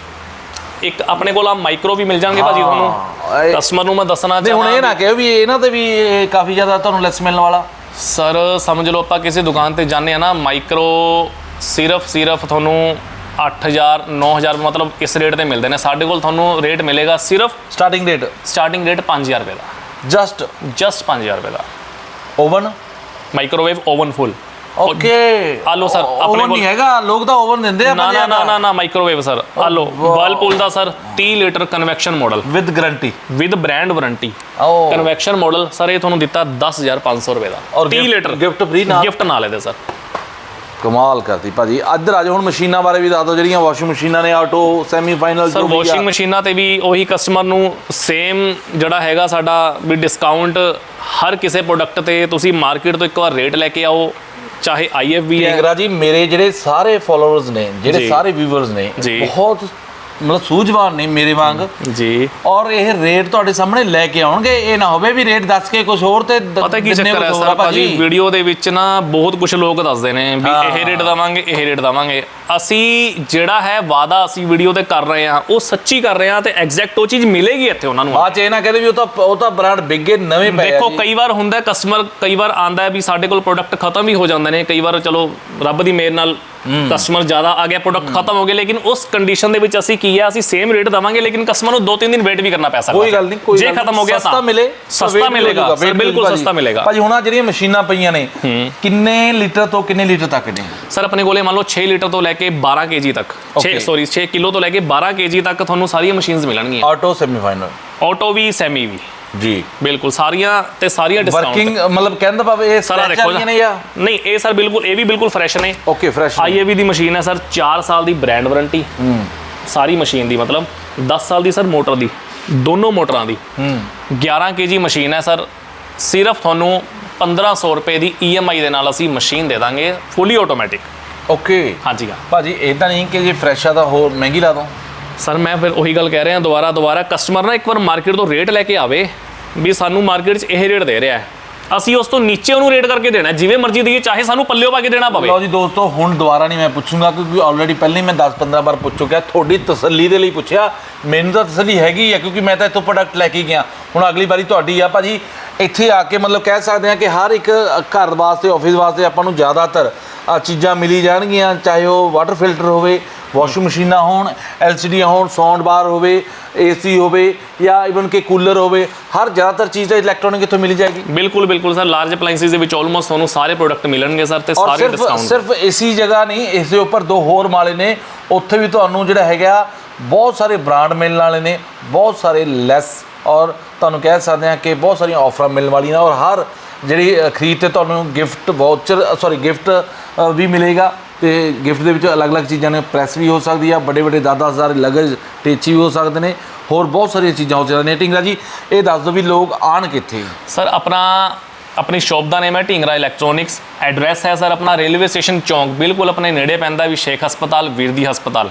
ਇੱਕ ਆਪਣੇ ਕੋਲ ਆ ਮਾਈਕ੍ਰੋ ਵੀ ਮਿਲ ਜਾਣਗੇ ਭਾਜੀ ਤੁਹਾਨੂੰ। ਕਸਟਮਰ ਨੂੰ ਮੈਂ ਦੱਸਣਾ ਨਹੀਂ ਹੁਣ ਇਹ ਨਾ ਕਹੋ ਵੀ ਇਹਨਾਂ ਤੇ ਵੀ ਕਾਫੀ ਜ਼ਿਆਦਾ ਤੁਹਾਨੂੰ ਲੈਸ ਮਿਲਣ ਵਾਲਾ। ਸਰ ਸਮਝ ਲਓ ਆਪਾਂ ਕਿਸੇ ਦੁਕਾਨ ਤੇ ਜਾਂਦੇ ਆ ਨਾ ਮਾਈਕਰੋ ਸਿਰਫ ਸਿਰਫ ਤੁਹਾਨੂੰ 8000 9000 ਮਤਲਬ ਇਸ ਰੇਟ ਤੇ ਮਿਲਦੇ ਨੇ। ਸਾਡੇ ਕੋਲ ਤੁਹਾਨੂੰ ਰੇਟ ਮਿਲੇਗਾ ਸਿਰਫ ਸਟਾਰਟਿੰਗ ਰੇਟ ਸਟਾਰਟਿੰਗ ਰੇਟ 5000 ਰੁਪਏ ਦਾ। ਜਸਟ ਜਸਟ 5000 ਰੁਪਏ ਦਾ। Oven microwave oven full okay. ਆ ਲਓ sir, ਆਪਣੇ ਕੋਲ- ਨਹੀਂ ਹੈਗਾ ਲੋਕ ਤਾਂ ਓਵਨ ਦਿੰਦੇ ਆ ਨਾ ਨਾ ਨਾ ਨਾ ਨਾ ਮਾਈਕ੍ਰੋਵੇਵ ਸਰ। ਆ ਲਓ ਵਾਹ। Whirlpool the sir 30 litre convection model with guarantee with brand warranty O convection model sir ਇਹ ਤੁਹਾਨੂੰ ਦਿੱਤਾ 10500 ਰੁਪਏ ਦਾ। ਔਰ 30 gift- ਲੀਟਰ। gift free ਨਾਲ? ਗਿਫਟ ਨਾਲ ਇਹਦੇ ਸਰ। ਕਮਾਲ ਕਰਤੀ ਭਾਜੀ। ਇੱਧਰ ਆ ਹੁਣ ਮਸ਼ੀਨਾਂ ਬਾਰੇ ਵੀ ਦੱਸ ਦਿਓ ਜਿਹੜੀਆਂ ਵਾਸ਼ਿੰਗ ਮਸ਼ੀਨਾਂ ਨੇ auto semi final sir washing ਮਸ਼ੀਨਾਂ ਤੇ ਵੀ ਉਹੀ ਕਸਟਮਰ ਨੂੰ ਸੇਮ ਜਿਹੜਾ ਹੈਗਾ ਸਾਡਾ ਵੀ ਡਿਸਕਾਊਂਟ ਹਰ ਕਿਸੇ ਪ੍ਰੋਡਕਟ ਤੇ ਤੁਸੀਂ ਮਾਰਕੀਟ ਤੋਂ ਇੱਕ ਵਾਰ ਰੇਟ ਲੈ ਕੇ ਆਓ। ਚਾਹੇ ਆਈਐਫਬੀ ਹੈ ਟਿੰਗਰਾ ਜੀ ਮੇਰੇ ਜਿਹੜੇ ਸਾਰੇ ਫਾਲੋਅਰਸ ਨੇ ਜਿਹੜੇ। ਸਾਰੇ ਵਿਊਅਰਸ ਨੇ। ਬਹੁਤ ਮਤਲਬ ਸੂਝਵਾਨ ਨੇ ਮੇਰੇ ਵਾਂਗ। ਜੀ। ਔਰ ਇਹ ਰੇਟ ਤੁਹਾਡੇ ਸਾਹਮਣੇ ਲੈ ਕੇ ਆਉਣਗੇ ਇਹ ਨਾ ਹੋਵੇ ਵੀ ਰੇਟ ਦੱਸ ਕੇ ਕੁਝ ਹੋਰ ਤੇ ਪਤਾ ਕੀ ਚੱਕਰ ਹੈ ਸਰ ਭਾਜੀ? ਵੀਡੀਓ ਦੇ ਵਿੱਚ ਨਾ ਬਹੁਤ ਕੁਝ ਲੋਕ ਦੱਸਦੇ ਨੇ ਵੀ ਹਾਂ। ਇਹ ਰੇਟ ਦਵਾਂਗੇ ਇਹ ਰੇਟ ਦਵਾਂਗੇ। ਅਸੀਂ ਜਿਹੜਾ ਹੈ ਵਾਦਾ ਅਸੀਂ ਵੀਡੀਓ ਤੇ ਕਰ ਰਹੇ ਹਾਂ ਉਹ ਸੱਚੀ ਕਰ ਰਹੇ ਹਾਂ ਤੇ ਐਗਜ਼ੈਕਟ ਉਹ ਚੀਜ਼ ਮਿਲੇਗੀ ਇੱਥੇ ਉਹਨਾਂ ਨੂੰ। ਬਾਅਦ ਇਹ ਨਾ ਕਹਦੇ ਵੀ ਉਹ ਤਾਂ ਉਹ ਤਾਂ ਬ੍ਰਾਂਡ ਬਿੱਗੇ ਨਵੇਂ ਪਏ ਆ ਦੇਖੋ। ਕਈ ਵਾਰ ਹੁੰਦਾ ਕਸਟਮਰ ਕਈ ਵਾਰ ਆਂਦਾ ਹੈ ਵੀ ਸਾਡੇ ਕੋਲ ਪ੍ਰੋਡਕਟ ਖਤਮ ਵੀ ਹੋ ਜਾਂਦੇ ਨੇ ਕਈ ਵਾਰ ਚਲੋ ਰੱਬ ਦੀ ਮਿਹਰ ਨਾਲ ਕਸਟਮਰ ਜ਼ਿਆਦਾ ਆ ਗਿਆ ਪ੍ਰੋਡਕਟ ਖਤਮ ਹੋ ਗਏ ਲੇਕਿਨ ਉਸ ਕੰਡੀਸ਼ਨ ਦੇ ਵਿੱਚ ਅਸੀਂ ਕੀ ਹੈ ਅਸੀਂ ਸੇਮ ਰੇਟ ਦਵਾਂਗੇ ਲੇਕਿਨ ਕਸਟਮਰ ਨੂੰ 2-3 ਦਿਨ ਵੇਟ ਵੀ ਕਰਨਾ ਪੈ ਸਕਦਾ ਕੋਈ ਗੱਲ ਨਹੀਂ ਕੋਈ ਜੇ ਖਤਮ ਹੋ ਗਿਆ ਸਸਤਾ ਮਿਲੇ ਸਸਤਾ ਮਿਲੇਗਾ ਸਰ ਬਿਲਕੁਲ। ਸਸਤਾ ਮਿਲੇਗਾ। ਭਾਜੀ ਹੁਣ ਆਹ ਜਿਹੜੀਆਂ ਮਸ਼ੀਨਾਂ ਪਈਆਂ ਨੇ ਕਿੰਨੇ ਲੀਟਰ ਤੋਂ ਕਿੰਨੇ ਲੀਟਰ ਤੱਕ ਨੇ? ਸਰ ਆਪਣੇ ਕੋਲੇ ਮੰਨ ਲਓ 6 ਲੀਟਰ ਤੋਂ ਲੈ ਕੇ 12 ਕੇਜੀ ਤੱਕ 6 Okay. ਸੌਰੀ 6 ਕਿਲੋ ਤੋਂ ਲੈ ਕੇ 12 ਕੇਜੀ ਤੱਕ ਤੁਹਾਨੂੰ ਸਾਰੀਆਂ ਮਸ਼ੀਨਸ ਮਿਲਣਗੀਆਂ। ਆਟੋ ਸੈਮੀ ਫਾਈਨਲ ਆਟੋ ਵੀ ਸੈਮੀ ਵੀ। ਜੀ। ਬਿਲਕੁਲ ਸਾਰੀਆਂ ਤੇ ਸਾਰੀਆਂ ਡਿਸਕਾਊਂਟ ਵਰਕਿੰਗ ਮਤਲਬ ਕਹਿੰਦਾ ਭਾਵੇਂ ਇਹ ਸਾਰਾ ਦੇਖੋ ਵਾਲੀਆਂ ਨੇ ਜਾਂ? ਨਹੀਂ ਇਹ ਸਰ ਬਿਲਕੁਲ ਇਹ ਵੀ ਬਿਲਕੁਲ ਫਰੈਸ਼ ਨੇ। ਓਕੇ ਫਰੈਸ਼ ਆਈਏਵੀ ਦੀ ਮਸ਼ੀਨ ਹੈ ਸਰ 4 ਸਾਲ ਦੀ ਬ੍ਰਾਂਡ ਵਾਰੰਟੀ ਸਾਰੀ ਮਸ਼ੀਨ ਦੀ ਮਤਲਬ 10 ਸਾਲ ਦੀ ਸਰ ਮੋਟਰ ਦੀ। ਦੋਨੋਂ ਮੋਟਰਾਂ ਦੀ। 11 ਕੇਜੀ ਮਸ਼ੀਨ ਹੈ ਸਰ ਸਿਰਫ ਤੁਹਾਨੂੰ 1500 ਰੁਪਏ ਦੀ EMI ਦੇ ਨਾਲ ਅਸੀਂ ਮਸ਼ੀਨ ਦੇ ਦਾਂਗੇ ਫੁੱਲੀ ਆਟੋਮੈਟਿਕ ਓਕੇ ਹਾਂਜੀ ਹਾਂ। ਭਾਜੀ ਇਦਾਂ ਨਹੀਂ ਕਿ ਜੇ ਫਰੈਸ਼ ਆ ਤਾਂ ਹੋਰ ਮਹਿੰਗੀ ਲਾ ਦੋ। ਸਰ, ਮੈਂ ਫਿਰ ਉਹੀ ਗੱਲ ਕਹਿ ਰਿਹਾ, ਦੁਬਾਰਾ ਦੁਬਾਰਾ ਕਸਟਮਰ ਨਾ ਇੱਕ ਵਾਰ ਮਾਰਕੀਟ ਤੋਂ ਰੇਟ ਲੈ ਕੇ ਆਵੇ ਵੀ ਸਾਨੂੰ ਮਾਰਕੀਟ 'ਚ ਇਹ ਰੇਟ ਦੇ ਰਿਹਾ ਹੈ। ਅਸੀਂ ਉਸ ਤੋਂ ਨੀਚੇ ਉਹਨੂੰ ਰੇਟ ਕਰਕੇ ਦੇਣਾ ਜਿਵੇਂ ਮਰਜ਼ੀ ਦਈਏ, ਚਾਹੇ ਸਾਨੂੰ ਪੱਲਿਓ ਪਾ ਕੇ ਦੇਣਾ ਪਵੇ। ਲਓ ਜੀ ਦੋਸਤੋ, ਹੁਣ ਦੁਬਾਰਾ ਨਹੀਂ ਮੈਂ ਪੁੱਛੂੰਗਾ, ਕਿਉਂਕਿ ਆਲਰੇਡੀ ਪਹਿਲਾਂ ਹੀ ਮੈਂ 10-15 ਵਾਰ ਪੁੱਛ ਚੁੱਕਿਆ, ਤੁਹਾਡੀ ਤਸੱਲੀ ਦੇ ਲਈ ਪੁੱਛਿਆ, ਮੈਨੂੰ ਤਾਂ ਤਸੱਲੀ ਹੈਗੀ ਆ ਕਿਉਂਕਿ ਮੈਂ ਤਾਂ ਇੱਥੋਂ ਪ੍ਰੋਡਕਟ ਲੈ ਕੇ ਗਿਆ। ਹੁਣ ਅਗਲੀ ਵਾਰੀ ਤੁਹਾਡੀ ਆ, ਭਾਜੀ, ਇੱਥੇ ਆ ਕੇ ਮਤਲਬ ਕਹਿ ਸਕਦੇ ਆ ਕਿ ਹਰ ਇੱਕ ਘਰ ਵਾਸਤੇ ਆਫਿਸ ਵਾਸਤੇ ਆਪਾਂ ਨੂੰ ਜ਼ਿਆਦਾਤਰ ਚੀਜ਼ਾਂ ਮਿਲੀ ਜਾਣਗੀਆਂ, ਚਾਹੇ ਉਹ ਵਾਟਰ ਫਿਲਟਰ ਹੋਵੇ ਵਾਸ਼ਿੰਗ ਮਸ਼ੀਨਾਂ ਹੋਣ ਐਲਸੀਡੀ ਹੋਣ ਸਾਊਂਡ ਬਾਰ ਹੋਵੇ ਏਸੀ ਹੋਵੇ ਜਾਂ ਇਵਨ ਕਿ ਕੂਲਰ ਹੋਵੇ ਹਰ ਜ਼ਿਆਦਾਤਰ ਚੀਜ਼ ਇਲੈਕਟ੍ਰੋਨਿਕ ਇੱਥੋਂ ਮਿਲੀ ਜਾਏਗੀ। ਬਿਲਕੁਲ ਬਿਲਕੁਲ ਸਰ ਲਾਰਜ ਅਪਲਾਈਐਂਸਿਸ ਦੇ ਵਿੱਚ ਆਲਮੋਸਟ ਤੁਹਾਨੂੰ ਸਾਰੇ ਪ੍ਰੋਡਕਟ ਮਿਲਣਗੇ ਸਰ ਤੇ ਸਾਰੇ ਸਿਰਫ ਡਿਸਕਾਊਂਟ ਸਿਰਫ ਇਸੀ ਜਗ੍ਹਾ ਨਹੀਂ ਇਸ ਦੇ ਉੱਪਰ ਦੋ ਹੋਰ ਮਾਲੇ ਨੇ ਉੱਥੇ ਵੀ ਤੁਹਾਨੂੰ ਜਿਹੜਾ ਹੈਗਾ ਬਹੁਤ ਸਾਰੇ ਬ੍ਰਾਂਡ ਮਿਲਣ ਵਾਲੇ ਨੇ ਬਹੁਤ ਸਾਰੇ ਲੈਸ ਔਰ ਤੁਹਾਨੂੰ ਕਹਿ ਸਕਦੇ ਹਾਂ ਕਿ ਬਹੁਤ ਸਾਰੀਆਂ ਆਫਰਾਂ ਮਿਲਣ ਵਾਲੀਆਂ ਔਰ ਹਰ ਜਿਹੜੀ ਖਰੀਦ ਤੇ ਤੁਹਾਨੂੰ ਗਿਫਟ ਵਾਊਚਰ ਸੌਰੀ ਗਿਫਟ ਵੀ ਮਿਲੇਗਾ ਤੇ ਗਿਫਟ ਦੇ ਵਿੱਚ ਅਲੱਗ-ਅਲੱਗ ਚੀਜ਼ਾਂ ਨੇ ਪ੍ਰੈਸ ਵੀ ਹੋ ਸਕਦੀ ਆ ਵੱਡੇ ਵੱਡੇ 10-10000 ਲਗਜ ਟੇਚੀ ਵੀ ਹੋ ਸਕਦੇ ਨੇ, ਹੋਰ ਬਹੁਤ ਸਾਰੀਆਂ ਚੀਜ਼ਾਂ ਹੋ ਸਕਦੀਆਂ ਨੇ। ਟਿੰਗਰਾ ਜੀ, ਇਹ ਦੱਸ ਦਿਓ ਵੀ ਲੋਕ ਆਣ ਕਿੱਥੇ? ਸਰ, ਆਪਣਾ, ਆਪਣੀ ਸ਼ਾਪ ਦਾ ਨਾਮ ਹੈ ਢਿੰਗਰਾ ਇਲੈਕਟ੍ਰੋਨਿਕਸ ਐਡਰੈਸ ਹੈ ਸਰ ਆਪਣਾ ਰੇਲਵੇ ਸਟੇਸ਼ਨ ਚੌਂਕ, ਬਿਲਕੁਲ ਆਪਣੇ ਨੇੜੇ ਪੈਂਦਾ ਵੀ ਸ਼ੇਖ ਹਸਪਤਾਲ, ਵੀਰਦੀ ਹਸਪਤਾਲ।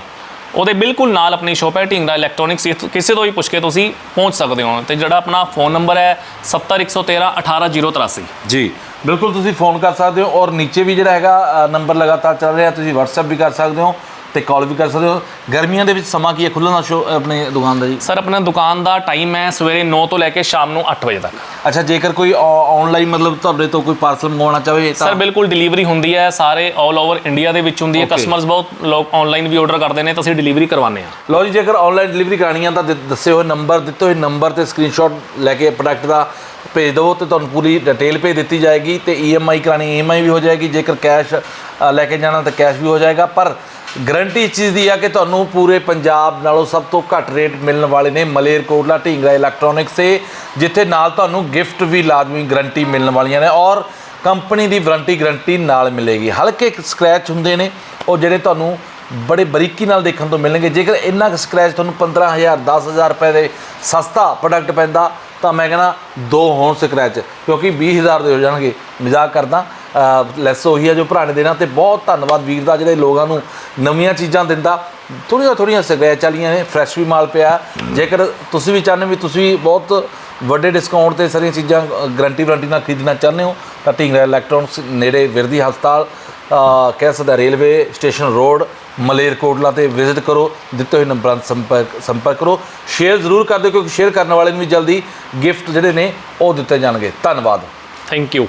ਉਹਦੇ ਬਿਲਕੁਲ ਨਾਲ ਆਪਣੀ ਸ਼ਾਪ ਹੈ ਢਿੰਗਰਾ ਇਲੈਕਟ੍ਰੋਨਿਕਸ ਕਿਸੇ ਤੋਂ ਵੀ ਪੁੱਛ ਕੇ ਤੁਸੀਂ ਪਹੁੰਚ ਸਕਦੇ ਹੋ। ਤੇ ਜਿਹੜਾ ਆਪਣਾ ਫੋਨ ਨੰਬਰ ਹੈ 70113 18083 ਜੀ, ਬਿਲਕੁਲ ਤੁਸੀਂ ਫੋਨ ਕਰ ਸਕਦੇ ਹੋ ਔਰ ਨੀਚੇ ਵੀ ਜਿਹੜਾ ਹੈਗਾ ਨੰਬਰ ਲਗਾਤਾਰ ਚੱਲ ਰਿਹਾ, ਤੁਸੀਂ WhatsApp ਵੀ ਕਰ ਸਕਦੇ ਹੋ। ਤੇ ਕਾਲ ਵੀ ਕਰ ਸਕਦੇ ਹੋ। ਗਰਮੀਆਂ ਦੇ ਵਿੱਚ ਸਮਾਂ ਕੀ ਹੈ? ਖੁੱਲ੍ਹਣ ਦਾ ਸ਼ੋ ਆਪਣੇ ਦੁਕਾਨ ਦਾ ਜੀ? ਸਰ ਆਪਣਾ ਦੁਕਾਨ ਦਾ ਟਾਈਮ ਹੈ ਸਵੇਰੇ 9 ਤੋਂ ਲੈ ਕੇ ਸ਼ਾਮ ਨੂੰ 8 ਵਜੇ ਤੱਕ। ਅੱਛਾ ਜੇਕਰ ਕੋਈ ਆਨਲਾਈਨ ਮਤਲਬ ਤੁਹਾਡੇ ਤੋਂ ਕੋਈ ਪਾਰਸਲ ਮੰਗਵਾਉਣਾ ਚਾਹੇ ਸਰ ਬਿਲਕੁਲ ਡਿਲੀਵਰੀ ਹੁੰਦੀ ਹੈ। ਸਾਰੇ 올 ਓਵਰ ਇੰਡੀਆ ਦੇ ਵਿੱਚ ਹੁੰਦੀ ਹੈ. ਕਸਟਮਰਸ ਬਹੁਤ ਲੋਕ ਆਨਲਾਈਨ ਵੀ ਆਰਡਰ ਕਰਦੇ ਨੇ ਤਾਂ ਅਸੀਂ ਡਿਲੀਵਰੀ ਕਰਵਾਉਂਦੇ ਹਾਂ। ਲਓ ਜੀ ਜੇਕਰ ਆਨਲਾਈਨ ਡਿਲੀਵਰੀ ਕਰਾਣੀ ਆ ਤਾਂ ਦੱਸੇ ਹੋਏ ਨੰਬਰ ਦਿੱਤੇ ਹੋਏ ਨੰਬਰ ਤੇ ਸਕਰੀਨਸ਼ਾਟ ਲੈ ਕੇ ਪ੍ਰੋਡਕਟ ਦਾ ਭੇਜ ਦਿਓ ਤੇ ਤੁਹਾਨੂੰ ਪੂਰੀ ਡਿਟੇਲ ਭੇਜ ਦਿੱਤੀ ਜਾਏਗੀ ਤੇ ਈਐਮਆਈ ਕਰਾਣੀ ਈਐਮਆਈ ਵੀ ਹੋ ਜਾਏਗੀ। ਜੇਕਰ ਕੈਸ਼ ਲੈ ਕੇ ਜਾਣਾ ਤਾਂ ਕੈਸ਼ ਵੀ ਹੋ ਜਾਏਗਾ। ਪਰ ਗਰੰਟੀ ਇਸ ਚੀਜ਼ ਦੀ ਆ ਕਿ ਤੁਹਾਨੂੰ ਪੂਰੇ ਪੰਜਾਬ ਨਾਲੋਂ ਸਭ ਤੋਂ ਘੱਟ ਰੇਟ ਮਿਲਣ ਵਾਲੇ ਨੇ ਮਲੇਰਕੋਟਲਾ ਢੀਂਗਰਾ ਇਲੈਕਟ੍ਰੋਨਿਕਸ ਤੇ, ਜਿੱਥੇ ਨਾਲ ਤੁਹਾਨੂੰ ਗਿਫਟ ਵੀ ਲਾਜ਼ਮੀ ਗਰੰਟੀ ਮਿਲਣ ਵਾਲੀਆਂ ਨੇ ਔਰ ਕੰਪਨੀ ਦੀ ਵਾਰੰਟੀ ਗਰੰਟੀ ਨਾਲ ਮਿਲੇਗੀ। ਹਲਕੇ ਸਕ੍ਰੈਚ ਹੁੰਦੇ ਨੇ, ਉਹ ਜਿਹੜੇ ਤੁਹਾਨੂੰ ਬੜੇ ਬਰੀਕੀ ਨਾਲ ਦੇਖਣ ਤੋਂ ਮਿਲਣਗੇ। ਜੇਕਰ ਇੰਨਾ ਕੁ ਸਕ੍ਰੈਚ ਤੁਹਾਨੂੰ 15000 10000 ਰੁਪਏ ਦੇ ਸਸਤਾ ਪ੍ਰੋਡਕਟ ਪੈਂਦਾ, ਤਾਂ ਮੈਂ ਕਹਿੰਦਾ ਦੋ ਹੋਣ ਸਕ੍ਰੈਚ ਕਿਉਂਕਿ 20000 ਦੇ ਹੋ ਜਾਣਗੇ। ਮਜ਼ਾਕ ਕਰਦਾ। ਲੈਸ ਉਹੀ ਆ ਜੋ ਪੁਰਾਣੇ ਨੇ ਦੇਣਾ ਤੇ ਬਹੁਤ ਧੰਨਵਾਦ ਵੀਰ ਦਾ ਜਿਹੜੇ ਲੋਕਾਂ ਨੂੰ ਨਵੀਆਂ ਚੀਜ਼ਾਂ ਦਿੰਦਾ। ਥੋੜ੍ਹੀਆਂ ਥੋੜ੍ਹੀਆਂ ਸਕ੍ਰੈਚ ਵਾਲੀਆਂ ਨੇ ਫਰੈਸ਼ ਵੀ ਮਾਲ ਪਿਆ। ਜੇਕਰ ਤੁਸੀਂ ਵੀ ਚਾਹੁੰਦੇ ਵੀ ਤੁਸੀਂ ਬਹੁਤ ਵੱਡੇ ਡਿਸਕਾਊਂਟ ਤੇ ਸਾਰੀਆਂ ਚੀਜ਼ਾਂ ਗਰੰਟੀ ਵਾਰੰਟੀ ਨਾਲ ਖਰੀਦਣਾ ਚਾਹੁੰਦੇ ਹੋ, ਤਾਂ ਢੀਂਗਰਾ ਇਲੈਕਟ੍ਰੋਨਿਕਸ ਨੇੜੇ ਵਿਰਦੀ ਹਸਪਤਾਲ ਕਹਿ ਸਕਦਾ ਰੇਲਵੇ ਸਟੇਸ਼ਨ ਰੋਡ ਮਲੇਰਕੋਟਲਾ ਤੇ ਵਿਜ਼ਿਟ ਕਰੋ, ਦਿੱਤੇ ਹੋਏ ਨੰਬਰਾਂ 'ਤੇ ਸੰਪਰਕ ਸੰਪਰਕ ਕਰੋ। ਸ਼ੇਅਰ ਜ਼ਰੂਰ ਕਰ ਦਿਓ ਕਿਉਂਕਿ ਸ਼ੇਅਰ ਕਰਨ ਵਾਲੇ ਨੂੰ ਵੀ ਜਲਦੀ ਗਿਫਟ ਜਿਹੜੇ ਨੇ ਉਹ ਦਿੱਤੇ ਜਾਣਗੇ। ਧੰਨਵਾਦ। Thank you